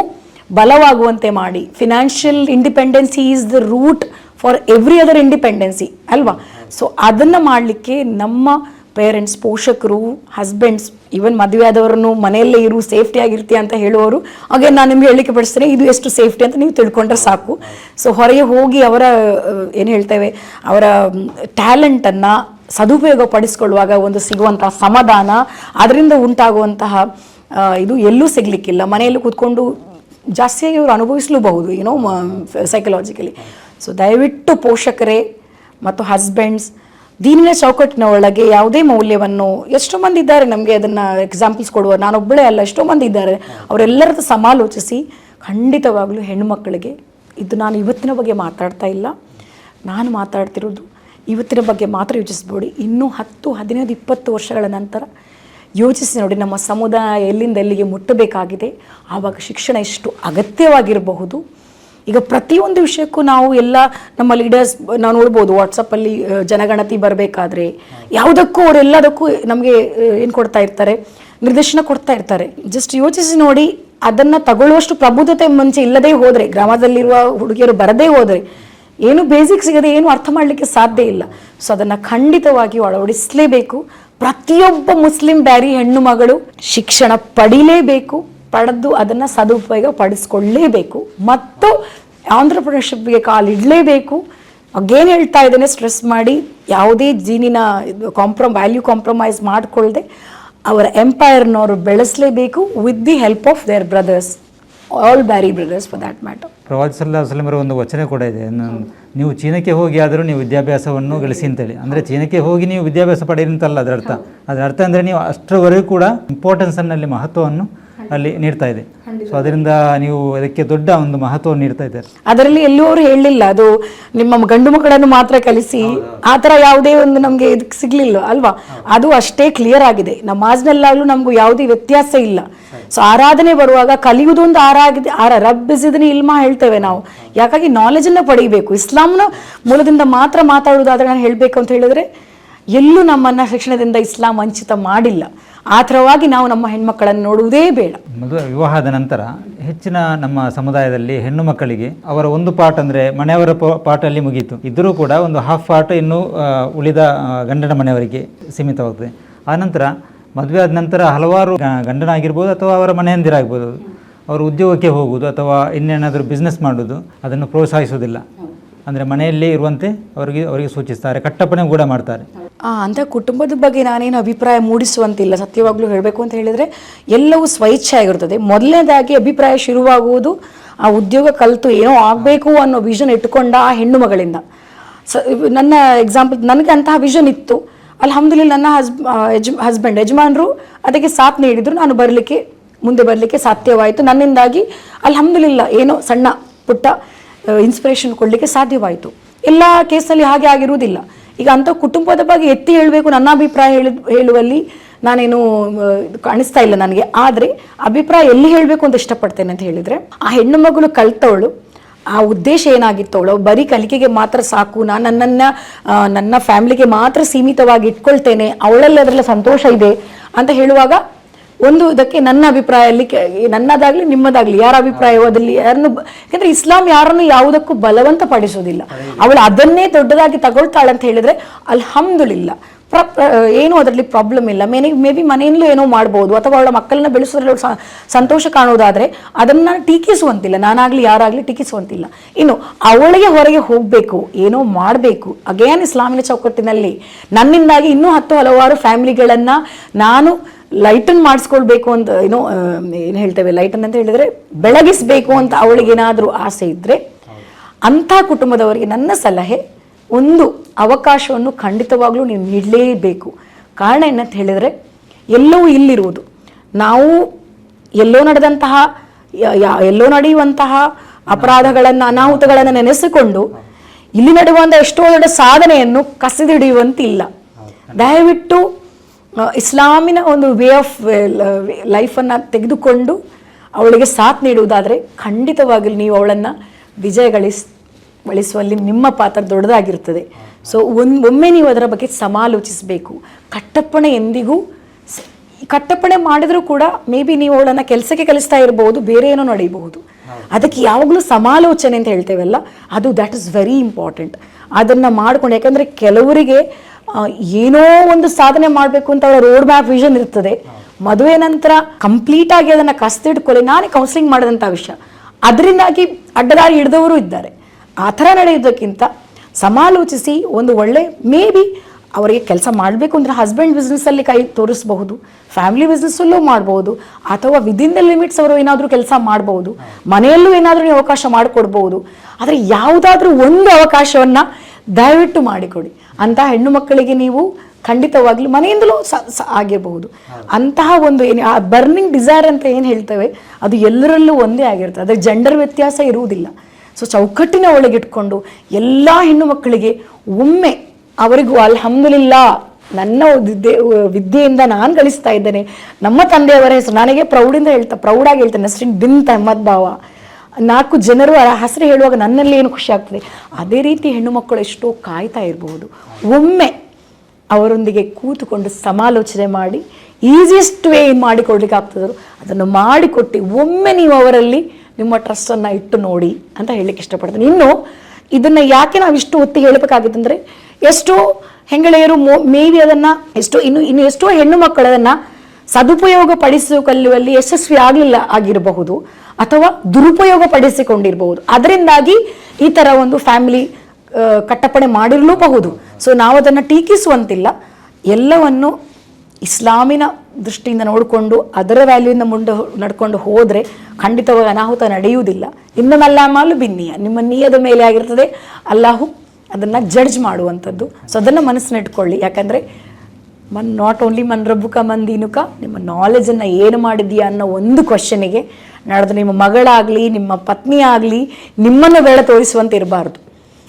ಬಲವಾಗುವಂತೆ ಮಾಡಿ. Financial independency is the root for every other independency ಅಲ್ವಾ? ಸೊ ಅದನ್ನು ಮಾಡಲಿಕ್ಕೆ ನಮ್ಮ ಪೇರೆಂಟ್ಸ್ ಪೋಷಕರು ಹಸ್ಬೆಂಡ್ಸ್ ಈವನ್ ಮದುವೆ ಆದವರನ್ನು ಮನೆಯಲ್ಲೇ ಇರು ಸೇಫ್ಟಿ ಆಗಿರ್ತಿ ಅಂತ ಹೇಳುವವರು. ಹಾಗೆ ನಾನು ನಿಮ್ಗೆ ಹೇಳಲಿಕ್ಕೆ ಪಡಿಸ್ತೇನೆ ಇದು ಎಷ್ಟು ಸೇಫ್ಟಿ ಅಂತ ನೀವು ತಿಳ್ಕೊಂಡ್ರೆ ಸಾಕು. ಸೊ ಹೊರಗೆ ಹೋಗಿ ಅವರ ಏನು ಹೇಳ್ತೇವೆ, ಅವರ ಟ್ಯಾಲೆಂಟನ್ನು ಸದುಪಯೋಗ ಪಡಿಸ್ಕೊಳ್ಳುವಾಗ ಒಂದು ಸಿಗುವಂತಹ ಸಮಾಧಾನ, ಅದರಿಂದ ಉಂಟಾಗುವಂತಹ ಇದು ಎಲ್ಲೂ ಸಿಗ್ಲಿಕ್ಕಿಲ್ಲ. ಮನೆಯಲ್ಲಿ ಕೂತ್ಕೊಂಡು ಜಾಸ್ತಿಯಾಗಿ ಅವರು ಅನುಭವಿಸಲೂಬಹುದು ಏನೋ ಸೈಕಲಾಜಿಕಲಿ ಸೊ ದಯವಿಟ್ಟು ಪೋಷಕರೇ ಮತ್ತು ಹಸ್ಬೆಂಡ್ಸ್ ದೀನಿನ ಚೌಕಟ್ಟಿನ ಒಳಗೆ ಯಾವುದೇ ಮೌಲ್ಯವನ್ನು ಎಷ್ಟೋ ಮಂದಿ ಇದ್ದಾರೆ ನಮಗೆ ಅದನ್ನು ಎಕ್ಸಾಂಪಲ್ಸ್ ಕೊಡುವ. ನಾನೊಬ್ಬಳೇ ಅಲ್ಲ, ಎಷ್ಟೋ ಮಂದಿ ಇದ್ದಾರೆ. ಅವರೆಲ್ಲರದ್ದು ಸಮಾಲೋಚಿಸಿ ಖಂಡಿತವಾಗಲೂ ಹೆಣ್ಣು ಮಕ್ಕಳಿಗೆ ಇದು ನಾನು ಇವತ್ತಿನ ಬಗ್ಗೆ ಮಾತಾಡ್ತಾ ಇಲ್ಲ. ನಾನು ಮಾತಾಡ್ತಿರೋದು ಇವತ್ತಿನ ಬಗ್ಗೆ ಮಾತ್ರ ಯೋಚಿಸ್ಬೇಡಿ. ಇನ್ನೂ ಹತ್ತು, ಹದಿನೈದು, ಇಪ್ಪತ್ತು ವರ್ಷಗಳ ನಂತರ ಯೋಚಿಸಿ ನೋಡಿ ನಮ್ಮ ಸಮುದಾಯ ಎಲ್ಲಿಂದ ಎಲ್ಲಿಗೆ ಮುಟ್ಟಬೇಕಾಗಿದೆ. ಆವಾಗ ಶಿಕ್ಷಣ ಎಷ್ಟು ಅಗತ್ಯವಾಗಿರಬಹುದು. ಈಗ ಪ್ರತಿಯೊಂದು ವಿಷಯಕ್ಕೂ ನಾವು ಎಲ್ಲ ನಮ್ಮ ಲೀಡರ್ಸ್ ನಾವು ನೋಡ್ಬೋದು ವಾಟ್ಸಪ್ಪಲ್ಲಿ ಜನಗಣತಿ ಬರಬೇಕಾದ್ರೆ ಯಾವುದಕ್ಕೂ ಅವರೆಲ್ಲದಕ್ಕೂ ನಮಗೆ ಏನು ಕೊಡ್ತಾ ಇರ್ತಾರೆ, ನಿರ್ದೇಶನ ಕೊಡ್ತಾ ಇರ್ತಾರೆ. ಜಸ್ಟ್ ಯೋಚಿಸಿ ನೋಡಿ, ಅದನ್ನು ತಗೊಳ್ಳುವಷ್ಟು ಪ್ರಬುದ್ಧತೆ ಮುಂಚೆ ಇಲ್ಲದೆ ಹೋದರೆ, ಗ್ರಾಮದಲ್ಲಿರುವ ಹುಡುಗಿಯರು ಬರದೇ ಹೋದರೆ, ಏನು ಬೇಸಿಕ್ ಸಿಗದೆ ಏನು ಅರ್ಥ ಮಾಡಲಿಕ್ಕೆ ಸಾಧ್ಯ ಇಲ್ಲ. ಸೊ ಅದನ್ನು ಖಂಡಿತವಾಗಿ ಅಳವಡಿಸಲೇಬೇಕು. ಪ್ರತಿಯೊಬ್ಬ ಮುಸ್ಲಿಂ ಬ್ಯಾರಿ ಹೆಣ್ಣು ಮಗಳು ಶಿಕ್ಷಣ ಪಡಿಲೇಬೇಕು. ಪಡೆದು ಅದನ್ನು ಸದುಪಯೋಗ ಪಡಿಸ್ಕೊಳ್ಳೇಬೇಕು. ಮತ್ತು ಆಂಧ್ರಪ್ರದೇಶಕ್ಕೆ ಕಾಲಿಡಲೇಬೇಕು ಅಗೇನ್ ಹೇಳ್ತಾ ಇದ್ದೇನೆ, ಸ್ಟ್ರೆಸ್ ಮಾಡಿ ಯಾವುದೇ ಜೀನಿನ ಕಾಂಪ್ರಮ್ ವ್ಯಾಲ್ಯೂ ಕಾಂಪ್ರಮೈಸ್ ಮಾಡಿಕೊಳ್ಳದೆ ಅವರ ಎಂಪೈರ್ನವರು ಬೆಳೆಸಲೇಬೇಕು with the help of their brothers all Beary brothers for that matter ಪ್ರವಾದಿ ಸಲ್ಲಾ ವಸಲಮರ ಒಂದು ವಚನ ಕೂಡ ಇದೆ. ನೀವು ಚೀನಕ್ಕೆ ಹೋಗಿ ಆದರೂ ನೀವು ವಿದ್ಯಾಭ್ಯಾಸವನ್ನು ಗಳಿಸಿ ಅಂತೇಳಿ ಅಂದರೆ ಚೀನಕ್ಕೆ ಹೋಗಿ ನೀವು ವಿದ್ಯಾಭ್ಯಾಸ ಪಡೆಯಿರಿ ಅಂತಲ್ಲ, ಅದರ ಅರ್ಥ. ಅದರ ಅರ್ಥ ಅಂದರೆ ನೀವು ಅಷ್ಟರವರೆಗೂ ಕೂಡ ಇಂಪಾರ್ಟೆನ್ಸನ್ನಲ್ಲಿ ಮಹತ್ವವನ್ನು ಅಲ್ಲಿ ನೀಡ್ತಾ ಇದೆ. ಸೊ ಅದರಿಂದ ನೀವು ಅದಕ್ಕೆ ದೊಡ್ಡ ಒಂದು ಮಹತ್ವವನ್ನು ನೀಡ್ತಾ ಇದ್ದಾರೆ. ಅದರಲ್ಲಿ ಎಲ್ಲೂ ಅವರು ಹೇಳಲಿಲ್ಲ. ಅದು ನಿಮ್ಮ ಗಂಡು ಮಕ್ಕಳನ್ನು ಮಾತ್ರ ಕಲಿಸಿ ಆ ಥರ ಯಾವುದೇ ಒಂದು ನಮಗೆ ಇದಕ್ಕೆ ಸಿಗ್ಲಿಲ್ಲ ಅಲ್ವಾ? ಅದು ಅಷ್ಟೇ ಕ್ಲಿಯರ್ ಆಗಿದೆ. ನಮಾಜ್ನಲ್ಲಾಗಲೂ ನಮಗೂ ಯಾವುದೇ ವ್ಯತ್ಯಾಸ ಇಲ್ಲ. ಸೊ ಆರಾಧನೆ ಬರುವಾಗ ಕಲಿಯುವುದೊಂದು ಆರಾಗಿದೆ. ಆರ ರಬ್ಬಿಸಿದನಿ ಇಲ್ಮಾ ಹೇಳ್ತೇವೆ ನಾವು. ಯಾಕಾಗಿ ನಾಲೆಜನ್ನು ಪಡೀಬೇಕು. ಇಸ್ಲಾಂನ ಮೂಲದಿಂದ ಮಾತ್ರ ಮಾತಾಡುವುದಾದ್ರೆ ನಾನು ಹೇಳಬೇಕು ಅಂತ ಹೇಳಿದ್ರೆ ಎಲ್ಲೂ ನಮ್ಮನ್ನ ಶಿಕ್ಷಣದಿಂದ ಇಸ್ಲಾಂ ವಂಚಿತ ಮಾಡಿಲ್ಲ. ಆ ನಾವು ನಮ್ಮ ಹೆಣ್ಮಕ್ಕಳನ್ನು ನೋಡುವುದೇ ಬೇಡ. ಮದುವೆ ವಿವಾಹದ ನಂತರ ಹೆಚ್ಚಿನ ನಮ್ಮ ಸಮುದಾಯದಲ್ಲಿ ಹೆಣ್ಣು ಮಕ್ಕಳಿಗೆ ಅವರ ಒಂದು ಪಾಠ ಅಂದರೆ ಮನೆಯವರ ಪಾಠಲ್ಲಿ ಮುಗೀತು. ಇದ್ದರೂ ಕೂಡ ಒಂದು ಹಾಫ್ ಪಾಠ ಇನ್ನೂ ಉಳಿದ ಗಂಡನ ಮನೆಯವರಿಗೆ ಸೀಮಿತವಾಗ್ತದೆ. ಆನಂತರ ಮದುವೆ ಆದ ನಂತರ ಹಲವಾರು ಗಂಡನಾಗಿರ್ಬೋದು ಅಥವಾ ಅವರ ಮನೆಯಂದಿರಾಗ್ಬೋದು. ಅವರು ಉದ್ಯೋಗಕ್ಕೆ ಹೋಗುವುದು ಅಥವಾ ಇನ್ನೇನಾದರೂ ಬಿಸ್ನೆಸ್ ಮಾಡೋದು ಅದನ್ನು ಪ್ರೋತ್ಸಾಹಿಸುವುದಿಲ್ಲ. ಅಂದರೆ ಮನೆಯಲ್ಲೇ ಇರುವಂತೆ ಅವರಿಗೆ ಅವರಿಗೆ ಸೂಚಿಸ್ತಾರೆ ಕಟ್ಟಪ್ಪಣೆ ಕೂಡ ಮಾಡ್ತಾರೆ. ಆ, ಅಂತ ಕುಟುಂಬದ ಬಗ್ಗೆ ನಾನೇನು ಅಭಿಪ್ರಾಯ ಮೂಡಿಸುವಂತಿಲ್ಲ ಸತ್ಯವಾಗ್ಲೂ ಹೇಳಬೇಕು ಅಂತ ಹೇಳಿದರೆ ಎಲ್ಲವೂ ಆಗಿರ್ತದೆ ಮೊದಲನೇದಾಗಿ ಅಭಿಪ್ರಾಯ ಶುರುವಾಗುವುದು ಆ ಉದ್ಯೋಗ ಕಲಿತು ಏನೋ ಆಗಬೇಕು ಅನ್ನೋ ವಿಷನ್ ಇಟ್ಟುಕೊಂಡ ಆ ಹೆಣ್ಣು ಮಗಳಿಂದ. ಸ ನನ್ನ ಎಕ್ಸಾಂಪಲ್ ನನಗೆ ಅಂತಹ ವಿಷನ್ ಇತ್ತು. ಅಲ್ಹಮ್ದುಲಿಲ್ಲ ನನ್ನ ಹಸ್ಬ್ ಯಜ್ ಹಸ್ಬೆಂಡ್ ಯಜಮಾನರು ಅದಕ್ಕೆ ಸಾಥ್ ನೀಡಿದ್ರು. ನಾನು ಬರಲಿಕ್ಕೆ ಮುಂದೆ ಬರಲಿಕ್ಕೆ ಸಾಧ್ಯವಾಯಿತು. ನನ್ನಿಂದಾಗಿ ಅಲ್ಹಮ್ದುಲಿಲ್ಲ ಏನೋ ಸಣ್ಣ ಪುಟ್ಟ ಇನ್ಸ್ಪಿರೇಷನ್ ಕೊಡಲಿಕ್ಕೆ ಸಾಧ್ಯವಾಯಿತು. ಎಲ್ಲ ಕೇಸಲ್ಲಿ ಹಾಗೆ ಆಗಿರುವುದಿಲ್ಲ. ಈಗ ಅಂಥ ಕುಟುಂಬದ ಬಗ್ಗೆ ಎತ್ತಿ ಹೇಳಬೇಕು ನನ್ನ ಅಭಿಪ್ರಾಯ ಹೇಳಿ, ಹೇಳುವಲ್ಲಿ ನಾನೇನು ಕಾಣಿಸ್ತಾ ಇಲ್ಲ ನನಗೆ. ಆದರೆ ಅಭಿಪ್ರಾಯ ಎಲ್ಲಿ ಹೇಳಬೇಕು ಅಂತ ಇಷ್ಟಪಡ್ತೇನೆ ಅಂತ ಹೇಳಿದರೆ, ಆ ಹೆಣ್ಣು ಮಗಳು ಕಲ್ತವಳು, ಆ ಉದ್ದೇಶ ಏನಾಗಿತ್ತು ಅವಳು ಬರೀ ಕಲಿಕೆಗೆ ಮಾತ್ರ ಸಾಕು ನಾನು ನನ್ನನ್ನು ನನ್ನ ಫ್ಯಾಮಿಲಿಗೆ ಮಾತ್ರ ಸೀಮಿತವಾಗಿ ಇಟ್ಕೊಳ್ತೇನೆ, ಅವಳಲ್ಲಿ ಅದರಲ್ಲಿ ಸಂತೋಷ ಇದೆ ಅಂತ ಹೇಳುವಾಗ ಒಂದು ಇದಕ್ಕೆ ನನ್ನ ಅಭಿಪ್ರಾಯದಲ್ಲಿ ಕೆ- ನನ್ನದಾಗ್ಲಿ ನಿಮ್ಮದಾಗ್ಲಿ ಯಾರ ಅಭಿಪ್ರಾಯವೋ ಅದಲ್ಲಿ ಯಾರನ್ನು ಯಾಕಂದ್ರೆ ಇಸ್ಲಾಂ ಯಾರನ್ನು ಯಾವುದಕ್ಕೂ ಬಲವಂತ ಪಡಿಸೋದಿಲ್ಲ ಅವಳು ಅದನ್ನೇ ದೊಡ್ಡದಾಗಿ ತಗೊಳ್ತಾಳೆ ಅಂತ ಹೇಳಿದ್ರೆ ಅಲ್ಹಮ್ದುಲಿಲ್ಲ. ಏನು ಅದರಲ್ಲಿ ಪ್ರಾಬ್ಲಮ್ ಇಲ್ಲ. ಮೇನೆ ಮೇ ಬಿ ಮನೆಯಿಂದಲೂ ಏನೋ ಮಾಡ್ಬೋದು ಅಥವಾ ಅವಳ ಮಕ್ಕಳನ್ನ ಬೆಳೆಸೋದ್ರಲ್ಲಿ ಸಂತೋಷ ಕಾಣೋದಾದ್ರೆ ಅದನ್ನ ಟೀಕಿಸುವಂತಿಲ್ಲ. ನಾನಾಗ್ಲಿ ಯಾರಾಗ್ಲಿ ಟೀಕಿಸುವಂತಿಲ್ಲ. ಇನ್ನು ಅವಳಿಗೆ ಹೊರಗೆ ಹೋಗಬೇಕು, ಏನೋ ಮಾಡಬೇಕು. ಅಗೇನ್ ಇಸ್ಲಾಮಿನ ಚೌಕಟ್ಟಿನಲ್ಲಿ ನನ್ನಿಂದಾಗಿ ಇನ್ನೂ ಹತ್ತು ಹಲವಾರು ಫ್ಯಾಮಿಲಿಗಳನ್ನ ನಾನು ಲೈಟನ್ ಮಾಡಿಸ್ಕೊಳ್ಬೇಕು ಅಂತ ಏನೋ ಏನು ಹೇಳ್ತೇವೆ ಲೈಟನ್ ಅಂತ ಹೇಳಿದ್ರೆ ಬೆಳಗಿಸ್ಬೇಕು ಅಂತ ಅವಳಿಗೇನಾದರೂ ಆಸೆ ಇದ್ರೆ ಅಂಥ ಕುಟುಂಬದವರಿಗೆ ನನ್ನ ಸಲಹೆ ಒಂದು ಅವಕಾಶವನ್ನು ಖಂಡಿತವಾಗ್ಲೂ ನೀವು ನೀಡಲೇಬೇಕು. ಕಾರಣ ಏನಂತ ಹೇಳಿದರೆ ಎಲ್ಲವೂ ಇಲ್ಲಿರುವುದು. ನಾವು ಎಲ್ಲೋ ನಡೆದಂತಹ ಎಲ್ಲೋ ನಡೆಯುವಂತಹ ಅಪರಾಧಗಳನ್ನು ಅನಾಹುತಗಳನ್ನು ನೆನೆಸಿಕೊಂಡು ಇಲ್ಲಿ ನಡೆಯುವಂಥ ಎಷ್ಟೋ ದೊಡ್ಡ ಸಾಧನೆಯನ್ನು ಕಸಿದಿಡಿಯುವಂತಿಲ್ಲ. ದಯವಿಟ್ಟು ಇಸ್ಲಾಮಿನ ಒಂದು ವೇ ಆಫ್ ಲೈಫನ್ನು ತೆಗೆದುಕೊಂಡು ಅವಳಿಗೆ ಸಾಥ್ ನೀಡುವುದಾದರೆ ಖಂಡಿತವಾಗಲೂ ನೀವು ಅವಳನ್ನು ವಿಜಯಗಳಿಸ್ ಗಳಿಸುವಲ್ಲಿ ನಿಮ್ಮ ಪಾತ್ರ ದೊಡ್ಡದಾಗಿರುತ್ತದೆ. ಸೊ ಒಂದು ಒಮ್ಮೆ ನೀವು ಅದರ ಬಗ್ಗೆ ಸಮಾಲೋಚಿಸಬೇಕು. ಕಟ್ಟಪ್ಪಣೆ ಎಂದಿಗೂ ಕಟ್ಟಪ್ಪಣೆ ಮಾಡಿದರೂ ಕೂಡ ಮೇ ಬಿ ನೀವು ಅವಳನ್ನು ಕೆಲಸಕ್ಕೆ ಕಲಿಸ್ತಾ ಇರಬಹುದು ಬೇರೆ ಏನೋ ನಡೆಯಬಹುದು. ಅದಕ್ಕೆ ಯಾವಾಗಲೂ ಸಮಾಲೋಚನೆ ಅಂತ ಹೇಳ್ತೇವಲ್ಲ ಅದು ದ್ಯಾಟ್ ಇಸ್ ವೆರಿ ಇಂಪಾರ್ಟೆಂಟ್ ಅದನ್ನು ಮಾಡಿಕೊಂಡು ಯಾಕಂದರೆ ಕೆಲವರಿಗೆ ಏನೋ ಒಂದು ಸಾಧನೆ ಮಾಡಬೇಕು ಅಂತ ಅವರ ರೋಡ್ ಮ್ಯಾಪ್ ವಿಷನ್ ಇರ್ತದೆ. ಮದುವೆ ನಂತರ ಕಂಪ್ಲೀಟ್ ಆಗಿ ಅದನ್ನು ಕಸ್ತಿಡ್ಕೊಳ್ಳಿ. ನಾನೇ ಕೌನ್ಸಿಲಿಂಗ್ ಮಾಡಿದಂಥ ವಿಷಯ. ಅದರಿಂದಾಗಿ ಅಡ್ಡದಾರಿ ಹಿಡಿದವರು ಇದ್ದಾರೆ. ಆ ಥರ ನಡೆಯೋದಕ್ಕಿಂತ ಸಮಾಲೋಚಿಸಿ ಒಂದು ಒಳ್ಳೆ ಮೇ ಬಿ ಅವರಿಗೆ ಕೆಲಸ ಮಾಡಬೇಕು ಅಂದರೆ ಹಸ್ಬೆಂಡ್ ಬಿಸ್ನೆಸ್ಸಲ್ಲಿ ಕೈ ತೋರಿಸಬಹುದು ಫ್ಯಾಮಿಲಿ ಬಿಸ್ನೆಸ್ಸಲ್ಲೂ ಮಾಡ್ಬೋದು ಅಥವಾ ವಿದಿನ್ ದ ಲಿಮಿಟ್ಸ್ ಅವರು ಏನಾದರೂ ಕೆಲಸ ಮಾಡ್ಬೋದು ಮನೆಯಲ್ಲೂ ಏನಾದರೂ ನೀವು ಅವಕಾಶ ಮಾಡಿಕೊಡ್ಬೋದು ಆದರೆ ಯಾವುದಾದ್ರೂ ಒಂದು ಅವಕಾಶವನ್ನು ದಯವಿಟ್ಟು ಮಾಡಿಕೊಡಿ. ಅಂತಹ ಹೆಣ್ಣು ಮಕ್ಕಳಿಗೆ ನೀವು ಖಂಡಿತವಾಗ್ಲೂ ಮನೆಯಿಂದಲೂ ಆಗಿರಬಹುದು. ಅಂತಹ ಒಂದು ಏನು, ಆ ಬರ್ನಿಂಗ್ ಡಿಸೈರ್ ಅಂತ ಏನು ಹೇಳ್ತೇವೆ, ಅದು ಎಲ್ಲರಲ್ಲೂ ಒಂದೇ ಆಗಿರ್ತದೆ ಅದರ ಜೆಂಡರ್ ವ್ಯತ್ಯಾಸ ಇರುವುದಿಲ್ಲ. ಸೊ ಚೌಕಟ್ಟಿನ ಒಳಗಿಟ್ಕೊಂಡು ಎಲ್ಲ ಹೆಣ್ಣು ಮಕ್ಕಳಿಗೆ ಒಮ್ಮೆ ಅವರಿಗೂ, ಅಲ್ಹಮ್ದುಲಿಲ್ಲ, ನನ್ನ ವಿದ್ಯೆ, ವಿದ್ಯೆಯಿಂದ ನಾನು ಗಳಿಸ್ತಾ ಇದ್ದೇನೆ. ನಮ್ಮ ತಂದೆಯವರ ಹೆಸರು, ನನಗೆ ಪ್ರೌಢಿಂದ ಹೇಳ್ತಾ, ಪ್ರೌಢಾಗಿ ಹೇಳ್ತೇನೆ. ನಸ್ರಿನ್ ಬಿನ್ ಅಹಮದ್ ಬಾವ. ನಾಲ್ಕು ಜನರು ಆ ಹೆಸರು ಹೇಳುವಾಗ ನನ್ನಲ್ಲಿ ಏನು ಖುಷಿ ಆಗ್ತದೆ. ಅದೇ ರೀತಿ ಹೆಣ್ಣು ಮಕ್ಕಳು ಎಷ್ಟೋ ಕಾಯ್ತಾ ಇರಬಹುದು ಒಮ್ಮೆ ಅವರೊಂದಿಗೆ ಕೂತುಕೊಂಡು ಸಮಾಲೋಚನೆ ಮಾಡಿ ಈಸಿಯೆಸ್ಟ್ ವೇ ಮಾಡಿಕೊಡ್ಲಿಕ್ಕೆ ಆಗ್ತದ್ರು ಅದನ್ನು ಮಾಡಿಕೊಟ್ಟು ಒಮ್ಮೆ ನೀವು ಅವರಲ್ಲಿ ನಿಮ್ಮ ಟ್ರಸ್ಟನ್ನು ಇಟ್ಟು ನೋಡಿ ಅಂತ ಹೇಳಲಿಕ್ಕೆ ಇಷ್ಟಪಡ್ತೀನಿ. ಇನ್ನು ಇದನ್ನು ಯಾಕೆ ನಾವು ಇಷ್ಟು ಒತ್ತಿ ಹೇಳಬೇಕಾಗಿತ್ತಂದ್ರೆ, ಎಷ್ಟೋ ಹೆಂಗಳೆಯರು ಮೇ ಬಿ ಅದನ್ನು ಎಷ್ಟೋ, ಇನ್ನು ಇನ್ನು ಎಷ್ಟೋ ಹೆಣ್ಣು ಮಕ್ಕಳು ಅದನ್ನು ಸದುಪಯೋಗ ಪಡಿಸಿಕೊಳ್ಳುವಲ್ಲಿ ಯಶಸ್ವಿ ಆಗಲಿಲ್ಲ ಆಗಿರಬಹುದು. ಅಥವಾ ದುರುಪಯೋಗ ಪಡಿಸಿಕೊಂಡಿರಬಹುದು ಅದರಿಂದಾಗಿ ಈ ಥರ ಒಂದು ಫ್ಯಾಮಿಲಿ ಕಟ್ಟಪಣೆ ಮಾಡಿರಲೂಬಹುದು. ಸೊ ನಾವು ಅದನ್ನು ಟೀಕಿಸುವಂತಿಲ್ಲ. ಎಲ್ಲವನ್ನು ಇಸ್ಲಾಮಿನ ದೃಷ್ಟಿಯಿಂದ ನೋಡಿಕೊಂಡು, ಅದರ ವ್ಯಾಲ್ಯೂಯಿಂದ ಮುಂದೆ ನಡ್ಕೊಂಡು ಹೋದರೆ ಖಂಡಿತವಾಗಿ ಅನಾಹುತ ನಡೆಯುವುದಿಲ್ಲ. ಇನ್ನು ಮಲ್ಲಾಮಾಲು ಬಿನ್ನಿಯ, ನಿಮ್ಮ ನೀಯದ ಮೇಲೆ ಆಗಿರ್ತದೆ, ಅಲ್ಲಾಹು ಅದನ್ನು ಜಡ್ಜ್ ಮಾಡುವಂಥದ್ದು ಸೊ ಅದನ್ನು ಮನಸ್ಸಿನಿಟ್ಕೊಳ್ಳಿ ಯಾಕಂದರೆ, ಮನ್ ನಾಟ್ ಓನ್ಲಿ ಮನ್ ರಬ್ಬುಕ ಮನ್ ನಿಮ್ಮ ನಾಲೆಜನ್ನು ಏನು ಮಾಡಿದೀಯಾ ಅನ್ನೋ ಒಂದು ಕ್ವಶನಿಗೆ ನಡೆದು ನಿಮ್ಮ ಮಗಳಾಗಲಿ ನಿಮ್ಮ ಪತ್ನಿ ಆಗಲಿ ನಿಮ್ಮನ್ನು ಬೇಡ ತೋರಿಸುವಂತೆ ಇರಬಾರ್ದು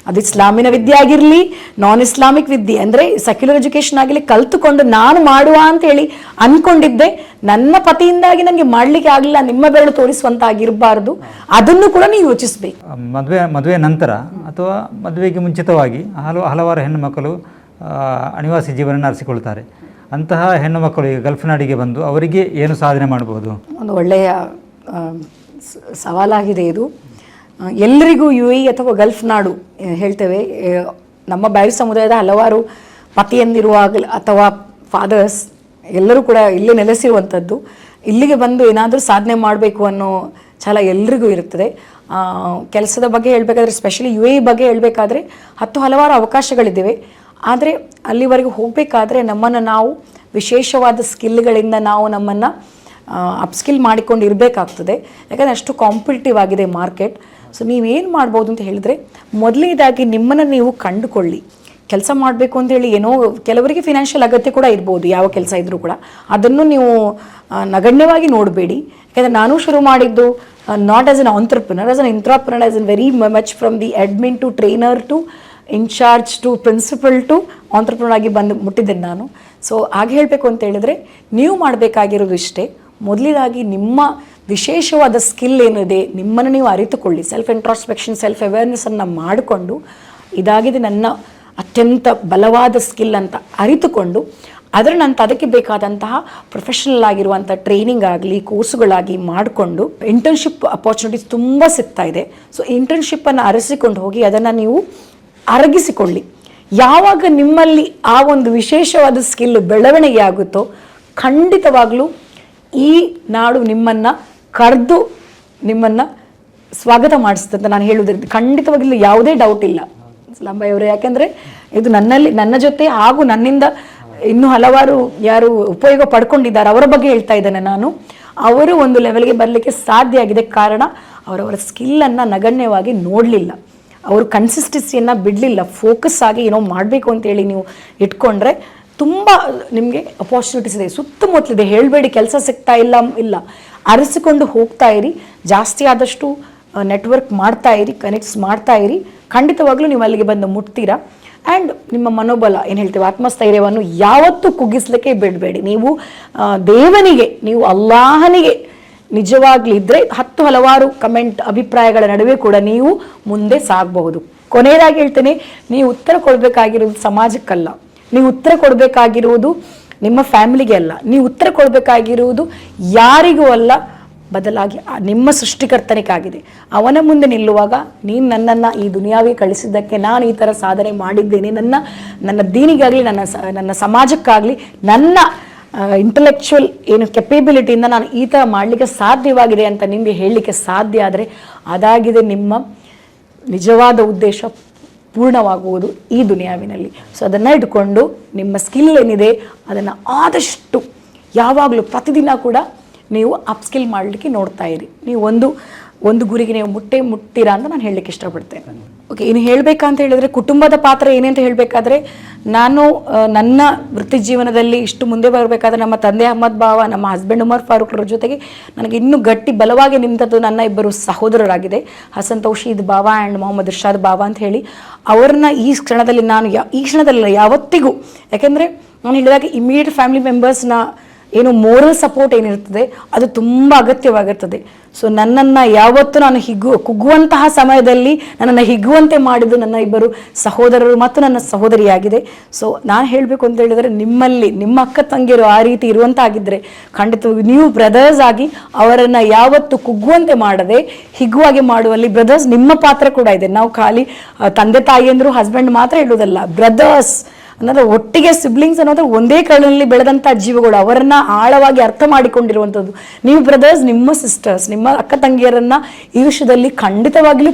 ಅದು ಇಸ್ಲಾಮಿನ ವಿದ್ಯೆ ಆಗಿರಲಿ ನಾನ್ ಇಸ್ಲಾಮಿಕ್ ವಿದ್ಯೆ. ಅಂದರೆ ಸೆಕ್ಯುಲರ್ ಎಜುಕೇಷನ್ ಆಗಲಿ ಕಲ್ತುಕೊಂಡು ನಾನು ಮಾಡುವ ಅಂತ ಹೇಳಿ ಅಂದ್ಕೊಂಡಿದ್ದೆ ನನ್ನ ಪತಿಯಿಂದಾಗಿ ನನಗೆ ಮಾಡಲಿಕ್ಕೆ ಆಗಲಿಲ್ಲ ನಿಮ್ಮ ಬೆರಳು ತೋರಿಸುವಂತಾಗಿರಬಾರ್ದು. ಅದನ್ನು ಕೂಡ ನೀವು ಯೋಚಿಸಬೇಕು. ಮದುವೆ ಮದುವೆ ನಂತರ ಅಥವಾ ಮದುವೆಗೆ ಮುಂಚಿತವಾಗಿ ಹಲವು ಹಲವಾರು ಹೆಣ್ಣು ಮಕ್ಕಳು ಅನಿವಾಸಿ ಜೀವನ ನಡೆಸಿಕೊಳ್ತಾರೆ ಅಂತಹ ಹೆಣ್ಣು ಮಕ್ಕಳು ಈಗ ಗಲ್ಫ್ ನಾಡಿಗೆ ಬಂದು ಅವರಿಗೆ ಏನು ಸಾಧನೆ ಮಾಡಬಹುದು ಒಂದು ಒಳ್ಳೆಯ ಸವಾಲಾಗಿದೆ ಇದು. ಎಲ್ಲರಿಗೂ ಯು ಎ ಅಥವಾ ಗಲ್ಫ್ ನಾಡು ಹೇಳ್ತೇವೆ. ನಮ್ಮ ಬ್ಯಾರಿ ಸಮುದಾಯದ ಹಲವಾರು ಪತಿಯಂದಿರುವಾಗ ಅಥವಾ ಫಾದರ್ಸ್ ಎಲ್ಲರೂ ಕೂಡ ಇಲ್ಲಿ ನೆಲೆಸಿರುವಂಥದ್ದು. ಇಲ್ಲಿಗೆ ಬಂದು ಏನಾದರೂ ಸಾಧನೆ ಮಾಡಬೇಕು ಅನ್ನೋ ಛಲ ಎಲ್ರಿಗೂ ಇರುತ್ತದೆ. ಕೆಲಸದ ಬಗ್ಗೆ ಹೇಳಬೇಕಾದ್ರೆ ಸ್ಪೆಷಲಿ ಯು ಎ ಬಗ್ಗೆ ಹೇಳಬೇಕಾದ್ರೆ, ಹತ್ತು ಹಲವಾರು ಅವಕಾಶಗಳಿದ್ದಾವೆ ಆದರೆ ಅಲ್ಲಿವರೆಗೂ ಹೋಗಬೇಕಾದ್ರೆ ನಮ್ಮನ್ನು ನಾವು ವಿಶೇಷವಾದ ಸ್ಕಿಲ್ಗಳಿಂದ ನಾವು ನಮ್ಮನ್ನು ಅಪ್ಸ್ಕಿಲ್ ಮಾಡಿಕೊಂಡು ಇರಬೇಕಾಗ್ತದೆ ಯಾಕಂದರೆ ಅಷ್ಟು ಕಾಂಪಿಟೇಟಿವ್ ಆಗಿದೆ ಮಾರ್ಕೆಟ್ ಸೊ ನೀವೇನು ಮಾಡ್ಬೋದು ಅಂತ ಹೇಳಿದ್ರೆ, ಮೊದಲನೇದಾಗಿ ನಿಮ್ಮನ್ನು ನೀವು ಕಂಡುಕೊಳ್ಳಿ. ಕೆಲಸ ಮಾಡಬೇಕು ಅಂತ ಹೇಳಿ ಏನೋ ಕೆಲವರಿಗೆ ಫಿನಾನ್ಷಿಯಲ್ ಅಗತ್ಯ ಕೂಡ ಇರ್ಬೋದು, ಯಾವ ಕೆಲಸ ಇದ್ದರೂ ಕೂಡ. ಅದನ್ನು ನೀವು ನಗಣ್ಯವಾಗಿ ನೋಡಬೇಡಿ. ಯಾಕಂದರೆ ನಾನು ಶುರು ಮಾಡಿದ್ದು not as an entrepreneur as an intrapreneur as an very much from the admin to trainer to in charge to principal to entrepreneur ಆಗಿ ಬಂದು, ಮುಟ್ಟಿದ್ದೇನೆ ನಾನು. ಸೊ ಹಾಗೆ ಹೇಳಬೇಕು ಅಂತ ಹೇಳಿದ್ರೆ, ನೀವು ಮಾಡಬೇಕಾಗಿರೋದು ಇಷ್ಟೇ. ಮೊದಲಿದಾಗಿ ನಿಮ್ಮ ವಿಶೇಷವಾದ ಸ್ಕಿಲ್ ಏನಿದೆ, ನಿಮ್ಮನ್ನು ನೀವು ಅರಿತುಕೊಳ್ಳಿ. ಸೆಲ್ಫ್ ಇಂಟ್ರಾಸ್ಪೆಕ್ಷನ್ ಸೆಲ್ಫ್ ಅವೇರ್ನೆಸ್ಸನ್ನು ಮಾಡಿಕೊಂಡು, ಇದಾಗಿದೆ ನನ್ನ ಅತ್ಯಂತ ಬಲವಾದ ಸ್ಕಿಲ್ ಅಂತ ಅರಿತುಕೊಂಡು, ಅದರ ನಂತರ ಅದಕ್ಕೆ ಬೇಕಾದಂತಹ ಪ್ರೊಫೆಷನಲ್ ಆಗಿರುವಂಥ ಟ್ರೈನಿಂಗ್ ಆಗಲಿ, ಕೋರ್ಸುಗಳಾಗಿ ಮಾಡಿಕೊಂಡು ಇಂಟರ್ನ್ಶಿಪ್ ಅಪಾರ್ಚುನಿಟೀಸ್ ತುಂಬ ಸಿಗ್ತಾ ಇದೆ. ಸೊ ಇಂಟರ್ನ್ಶಿಪ್ಪನ್ನು ಅರಸಿಕೊಂಡು ಹೋಗಿ, ಅದನ್ನು ನೀವು ಅರಗಿಸಿಕೊಳ್ಳಿ. ಯಾವಾಗ ನಿಮ್ಮಲ್ಲಿ ಆ ಒಂದು ವಿಶೇಷವಾದ ಸ್ಕಿಲ್ ಬೆಳವಣಿಗೆ ಆಗುತ್ತೋ, ಖಂಡಿತವಾಗ್ಲೂ ಈ ನಾಡು ನಿಮ್ಮನ್ನು ಕರೆದು ನಿಮ್ಮನ್ನು ಸ್ವಾಗತ ಮಾಡಿಸುತ್ತೆ ಅಂತ ನಾನು ಹೇಳುವುದರಿಂದ ಖಂಡಿತವಾಗಿಲ್ಲ ಯಾವುದೇ ಡೌಟ್ ಇಲ್ಲ. ಅವರೇ, ಯಾಕೆಂದರೆ ಇದು ನನ್ನಲ್ಲಿ, ನನ್ನ ಜೊತೆ ಹಾಗೂ ನನ್ನಿಂದ ಇನ್ನೂ ಹಲವಾರು ಯಾರು ಉಪಯೋಗ ಪಡ್ಕೊಂಡಿದ್ದಾರೆ, ಅವರ ಬಗ್ಗೆ ಹೇಳ್ತಾ ಇದ್ದೇನೆ ನಾನು. ಅವರು ಒಂದು ಲೆವೆಲ್ಗೆ ಬರಲಿಕ್ಕೆ ಸಾಧ್ಯ ಆಗಿದೆ ಕಾರಣ ಅವರವರ ಸ್ಕಿಲ್ಲನ್ನು ನಗಣ್ಯವಾಗಿ ನೋಡಲಿಲ್ಲ. ಅವರು ಕನ್ಸಿಸ್ಟೆನ್ಸಿಯನ್ನು ಬಿಡಲಿಲ್ಲ. ಫೋಕಸ್ ಆಗಿ ಏನೋ ಮಾಡಬೇಕು ಅಂತೇಳಿ ನೀವು ಇಟ್ಕೊಂಡ್ರೆ ತುಂಬ ನಿಮಗೆ ಅಪಾರ್ಚುನಿಟೀಸ್ ಇದೆ. ಸುತ್ತಮುತ್ತಲಿದೆ. ಹೇಳಬೇಡಿ, ಕೆಲಸ ಸಿಗ್ತಾ ಇಲ್ಲ ಇಲ್ಲ. ಅರಸಿಕೊಂಡು ಹೋಗ್ತಾ ಇರಿ. ಜಾಸ್ತಿ ಆದಷ್ಟು ನೆಟ್ವರ್ಕ್ ಮಾಡ್ತಾ ಇರಿ ಕನೆಕ್ಟ್ಸ್ ಮಾಡ್ತಾ ಇರಿ. ಖಂಡಿತವಾಗ್ಲೂ ನೀವು ಅಲ್ಲಿಗೆ ಬಂದು ಮುಟ್ತೀರಾ? ಆ್ಯಂಡ್ ನಿಮ್ಮ ಮನೋಬಲ, ಏನು ಹೇಳ್ತೀವಿ, ಆತ್ಮಸ್ಥೈರ್ಯವನ್ನು ಯಾವತ್ತೂ ಕುಗ್ಗಿಸ್ಲಿಕ್ಕೆ ಬಿಡಬೇಡಿ. ನೀವು ದೇವನಿಗೆ, ನೀವು ಅಲ್ಲಾಹನಿಗೆ ನಿಜವಾಗ್ಲಿದ್ರೆ ಹತ್ತು ಹಲವಾರು ಕಮೆಂಟ್ ಅಭಿಪ್ರಾಯಗಳ ನಡುವೆ ಕೂಡ ನೀವು ಮುಂದೆ ಸಾಗಬಹುದು. ಕೊನೆಯದಾಗಿ ಹೇಳ್ತೇನೆ, ನೀವು ಉತ್ತರ ಕೊಡಬೇಕಾಗಿರೋದು ಸಮಾಜಕ್ಕಲ್ಲ. ನೀವು ಉತ್ತರ ಕೊಡಬೇಕಾಗಿರುವುದು ನಿಮ್ಮ ಫ್ಯಾಮಿಲಿಗೆ ಅಲ್ಲ. ನೀವು ಉತ್ತರ ಕೊಡಬೇಕಾಗಿರುವುದು ಯಾರಿಗೂ ಅಲ್ಲ. ಬದಲಾಗಿ ನಿಮ್ಮ ಸೃಷ್ಟಿಕರ್ತನಿಗಾಗಿದೆ. ಅವನ ಮುಂದೆ ನಿಲ್ಲುವಾಗ ನೀನು ನನ್ನನ್ನು ಈ ದುನಿಯಾವಿ ಕಳಿಸಿದ್ದಕ್ಕೆ ನಾನು ಈ ಥರ ಸಾಧನೆ ಮಾಡಿದ್ದೇನೆ. ನನ್ನ ನನ್ನ ದೀನಿಗಾಗಲಿ, ನನ್ನ ನನ್ನ ಸಮಾಜಕ್ಕಾಗಲಿ, ನನ್ನ ಇಂಟಲೆಕ್ಚುವಲ್ ಏನು ಕೆಪೇಬಿಲಿಟಿಯಿಂದ ನಾನು ಈ ಥರ ಮಾಡಲಿಕ್ಕೆ ಸಾಧ್ಯವಾಗಿದೆ ಅಂತ ನಿಮಗೆ ಹೇಳಲಿಕ್ಕೆ ಸಾಧ್ಯ ಆದರೆ ಅದಾಗಿದೆ ನಿಮ್ಮ ನಿಜವಾದ ಉದ್ದೇಶ ಪೂರ್ಣವಾಗುವುದು ಈ ದುನಿಯಾವಿನಲ್ಲಿ. ಸೊ ಅದನ್ನು ಇಟ್ಕೊಂಡು ನಿಮ್ಮ ಸ್ಕಿಲ್ ಏನಿದೆ, ಅದನ್ನು ಆದಷ್ಟು ಯಾವಾಗಲೂ ಪ್ರತಿದಿನ ಕೂಡ ನೀವು ಅಪ್ಸ್ಕಿಲ್ ಮಾಡಲಿಕ್ಕೆ ನೋಡ್ತಾ ಇರಿ. ನೀವು ಒಂದು ಒಂದು ಗುರಿಗೆ ನೀವು ಮುಟ್ಟೆ ಮುಟ್ತೀರಾ ಅಂತ ನಾನು ಹೇಳಲಿಕ್ಕೆ ಇಷ್ಟಪಡ್ತೇನೆ. ಓಕೆ ಇನ್ನು ಹೇಳಬೇಕಂತ ಹೇಳಿದ್ರೆ ಕುಟುಂಬದ ಪಾತ್ರ ಏನಂತ ಹೇಳಬೇಕಾದ್ರೆ ನಾನು ನನ್ನ ವೃತ್ತಿ ಜೀವನದಲ್ಲಿ ಇಷ್ಟು ಮುಂದೆ ಬರಬೇಕಾದ್ರೆ ನಮ್ಮ ತಂದೆ ಅಹಮದ್ ಬಾವ ನಮ್ಮ ಹಸ್ಬೆಂಡ್ ಉಮರ್ ಫಾರೂಕ್ರ ಜೊತೆಗೆ ನನಗೆ ಇನ್ನೂ ಗಟ್ಟಿ ಬಲವಾಗಿ ನಿಂತದ್ದು ನನ್ನ ಇಬ್ಬರು ಸಹೋದರರಾಗಿದೆ. ಹಸನ್ ತೌಶೀದ್ ಬಾವಾ ಆ್ಯಂಡ್ ಮೊಹಮ್ಮದ್ ಇರ್ಷಾದ್ ಬಾವ ಅಂತ ಹೇಳಿ ಅವ್ರನ್ನ ಈ ಕ್ಷಣದಲ್ಲಿ ನಾನು ಯಾ, ಈ ಕ್ಷಣದಲ್ಲಿ ಯಾವತ್ತಿಗೂ, ಯಾಕೆಂದರೆ ನಾನು ಹೇಳಿದಾಗ ಇಮಿಡಿಯೇಟ್ ಫ್ಯಾಮಿಲಿ ಮೆಂಬರ್ಸ್ನ ಏನು ಮೋರಲ್ ಸಪೋರ್ಟ್ ಏನಿರ್ತದೆ ಅದು ತುಂಬ ಅಗತ್ಯವಾಗಿರ್ತದೆ. ಸೊ ನನ್ನನ್ನು ಯಾವತ್ತೂ ನಾನು ಹಿಗ್ಗು, ಕುಗ್ಗುವಂತಹ ಸಮಯದಲ್ಲಿ ನನ್ನನ್ನು ಹಿಗ್ಗುವಂತೆ ಮಾಡಿದ್ದು ನನ್ನ ಇಬ್ಬರು ಸಹೋದರರು ಮತ್ತು ನನ್ನ ಸಹೋದರಿಯಾಗಿದೆ. ಸೊ ನಾನು ಹೇಳಬೇಕು ಅಂತ ಹೇಳಿದರೆ, ನಿಮ್ಮಲ್ಲಿ, ನಿಮ್ಮ ಅಕ್ಕ ತಂಗಿಯರು ಆ ರೀತಿ ಇರುವಂತಾಗಿದ್ದರೆ ಖಂಡಿತ ನೀವು ಬ್ರದರ್ಸ್ ಆಗಿ ಅವರನ್ನು ಯಾವತ್ತು ಕುಗ್ಗುವಂತೆ ಮಾಡದೆ, ಹಿಗ್ಗುವಾಗಿ ಮಾಡುವಲ್ಲಿ ಬ್ರದರ್ಸ್ ನಿಮ್ಮ ಪಾತ್ರ ಕೂಡ ಇದೆ. ನಾವು ಖಾಲಿ ತಂದೆ ತಂದೆ ತಾಯಿಯಂದರು ಹಸ್ಬೆಂಡ್ ಮಾತ್ರ ಹೇಳುವುದಲ್ಲ ಬ್ರದರ್ಸ್ ಅನ್ನೋದು ಒಟ್ಟಿಗೆ ಸಿಬ್ಲಿಂಗ್ಸ್ ಅನ್ನೋದು ಒಂದೇ ಕಳಲ್ಲಿ ಬೆಳೆದಂಥ ಜೀವಗಳು, ಅವರನ್ನ ಆಳವಾಗಿ ಅರ್ಥ ಮಾಡಿಕೊಂಡಿರುವಂಥದ್ದು. ನೀವು ಬ್ರದರ್ಸ್ ನಿಮ್ಮ ಸಿಸ್ಟರ್ಸ್ ನಿಮ್ಮ ಅಕ್ಕ ತಂಗಿಯರನ್ನ ಈ ವಿಷಯದಲ್ಲಿ ಖಂಡಿತವಾಗ್ಲೂ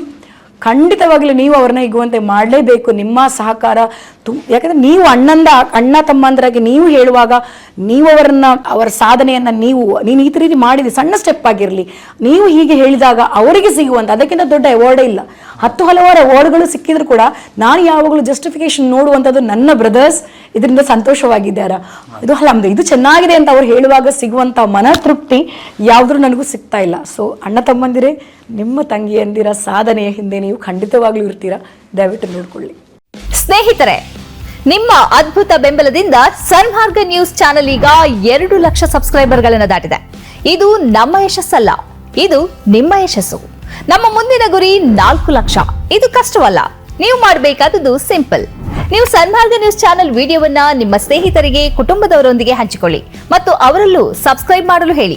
ಖಂಡಿತವಾಗ್ಲೂ ನೀವು ಅವ್ರನ್ನ ಹಿಗುವಂತೆ ಮಾಡಲೇಬೇಕು. ನಿಮ್ಮ ಸಹಕಾರ ತು, ಯಾಕಂದ್ರೆ ನೀವು ಅಣ್ಣಂದ, ಅಣ್ಣ ತಮ್ಮಂದರಾಗಿ ನೀವು ಹೇಳುವಾಗ ನೀವು ಅವರನ್ನ, ಅವರ ಸಾಧನೆಯನ್ನ ನೀವು, ನೀನು ಈ ರೀತಿ ಮಾಡಿದೆ, ಸಣ್ಣ ಸ್ಟೆಪ್ ಆಗಿರಲಿ. ನೀವು ಹೀಗೆ ಹೇಳಿದಾಗ ಅವರಿಗೆ ಸಿಗುವಂತ, ಅದಕ್ಕಿಂತ ದೊಡ್ಡ ಅವಾರ್ಡೇ ಇಲ್ಲ. ಹತ್ತು ಹಲವಾರು ಅವಾರ್ಡ್ಗಳು ಸಿಕ್ಕಿದ್ರು ಕೂಡ ನಾನು ಯಾವಾಗಲೂ ಜಸ್ಟಿಫಿಕೇಶನ್ ನೋಡುವಂಥದ್ದು ನನ್ನ ಬ್ರದರ್ಸ್ ಇದರಿಂದ ಸಂತೋಷವಾಗಿದ್ದಾರ. ಇದು ಅಲ್ಲ ಇದು ಚೆನ್ನಾಗಿದೆ ಅಂತ ಅವ್ರು ಹೇಳುವಾಗ ಸಿಗುವಂಥ ಮನತೃಪ್ತಿ ಯಾವುದ್ರೂ ನನಗೂ ಸಿಗ್ತಾ ಇಲ್ಲ. ಸೊ ಅಣ್ಣ ತಮ್ಮಂದಿರೇ ನಿಮ್ಮ ತಂಗಿಯಂದಿರ ಸಾಧನೆಯ ಹಿಂದೆ ನೀವು ಖಂಡಿತವಾಗ್ಲೂ ಇರ್ತೀರಾ? ದಯವಿಟ್ಟು ನೋಡ್ಕೊಳ್ಳಿ. ಸ್ನೇಹಿತರೆ, ನಿಮ್ಮ ಅದ್ಭುತ ಬೆಂಬಲದಿಂದ ಸನ್ಮಾರ್ಗ ನ್ಯೂಸ್ ಚಾನೆಲ್ ಈಗ ಎರಡು ಲಕ್ಷ ಸಬ್ಸ್ಕ್ರೈಬರ್ಗಳನ್ನು ದಾಟಿದೆ. ಇದು ನಮ್ಮ ಯಶಸ್ಸಲ್ಲ, ಇದು ನಿಮ್ಮ ಯಶಸ್ಸು. ನಮ್ಮ ಮುಂದಿನ ಗುರಿ ನಾಲ್ಕು ಲಕ್ಷ. ಇದು ಕಷ್ಟವಲ್ಲ, ನೀವು ಮಾಡಬೇಕಾದದ್ದು ಸಿಂಪಲ್. ನೀವು ಸನ್ಮಾರ್ಗ ನ್ಯೂಸ್ ಚಾನೆಲ್ ವಿಡಿಯೋವನ್ನ ನಿಮ್ಮ ಸ್ನೇಹಿತರಿಗೆ, ಕುಟುಂಬದವರೊಂದಿಗೆ ಹಂಚಿಕೊಳ್ಳಿ ಮತ್ತು ಅವರಲ್ಲೂ ಸಬ್ಸ್ಕ್ರೈಬ್ ಮಾಡಲು ಹೇಳಿ.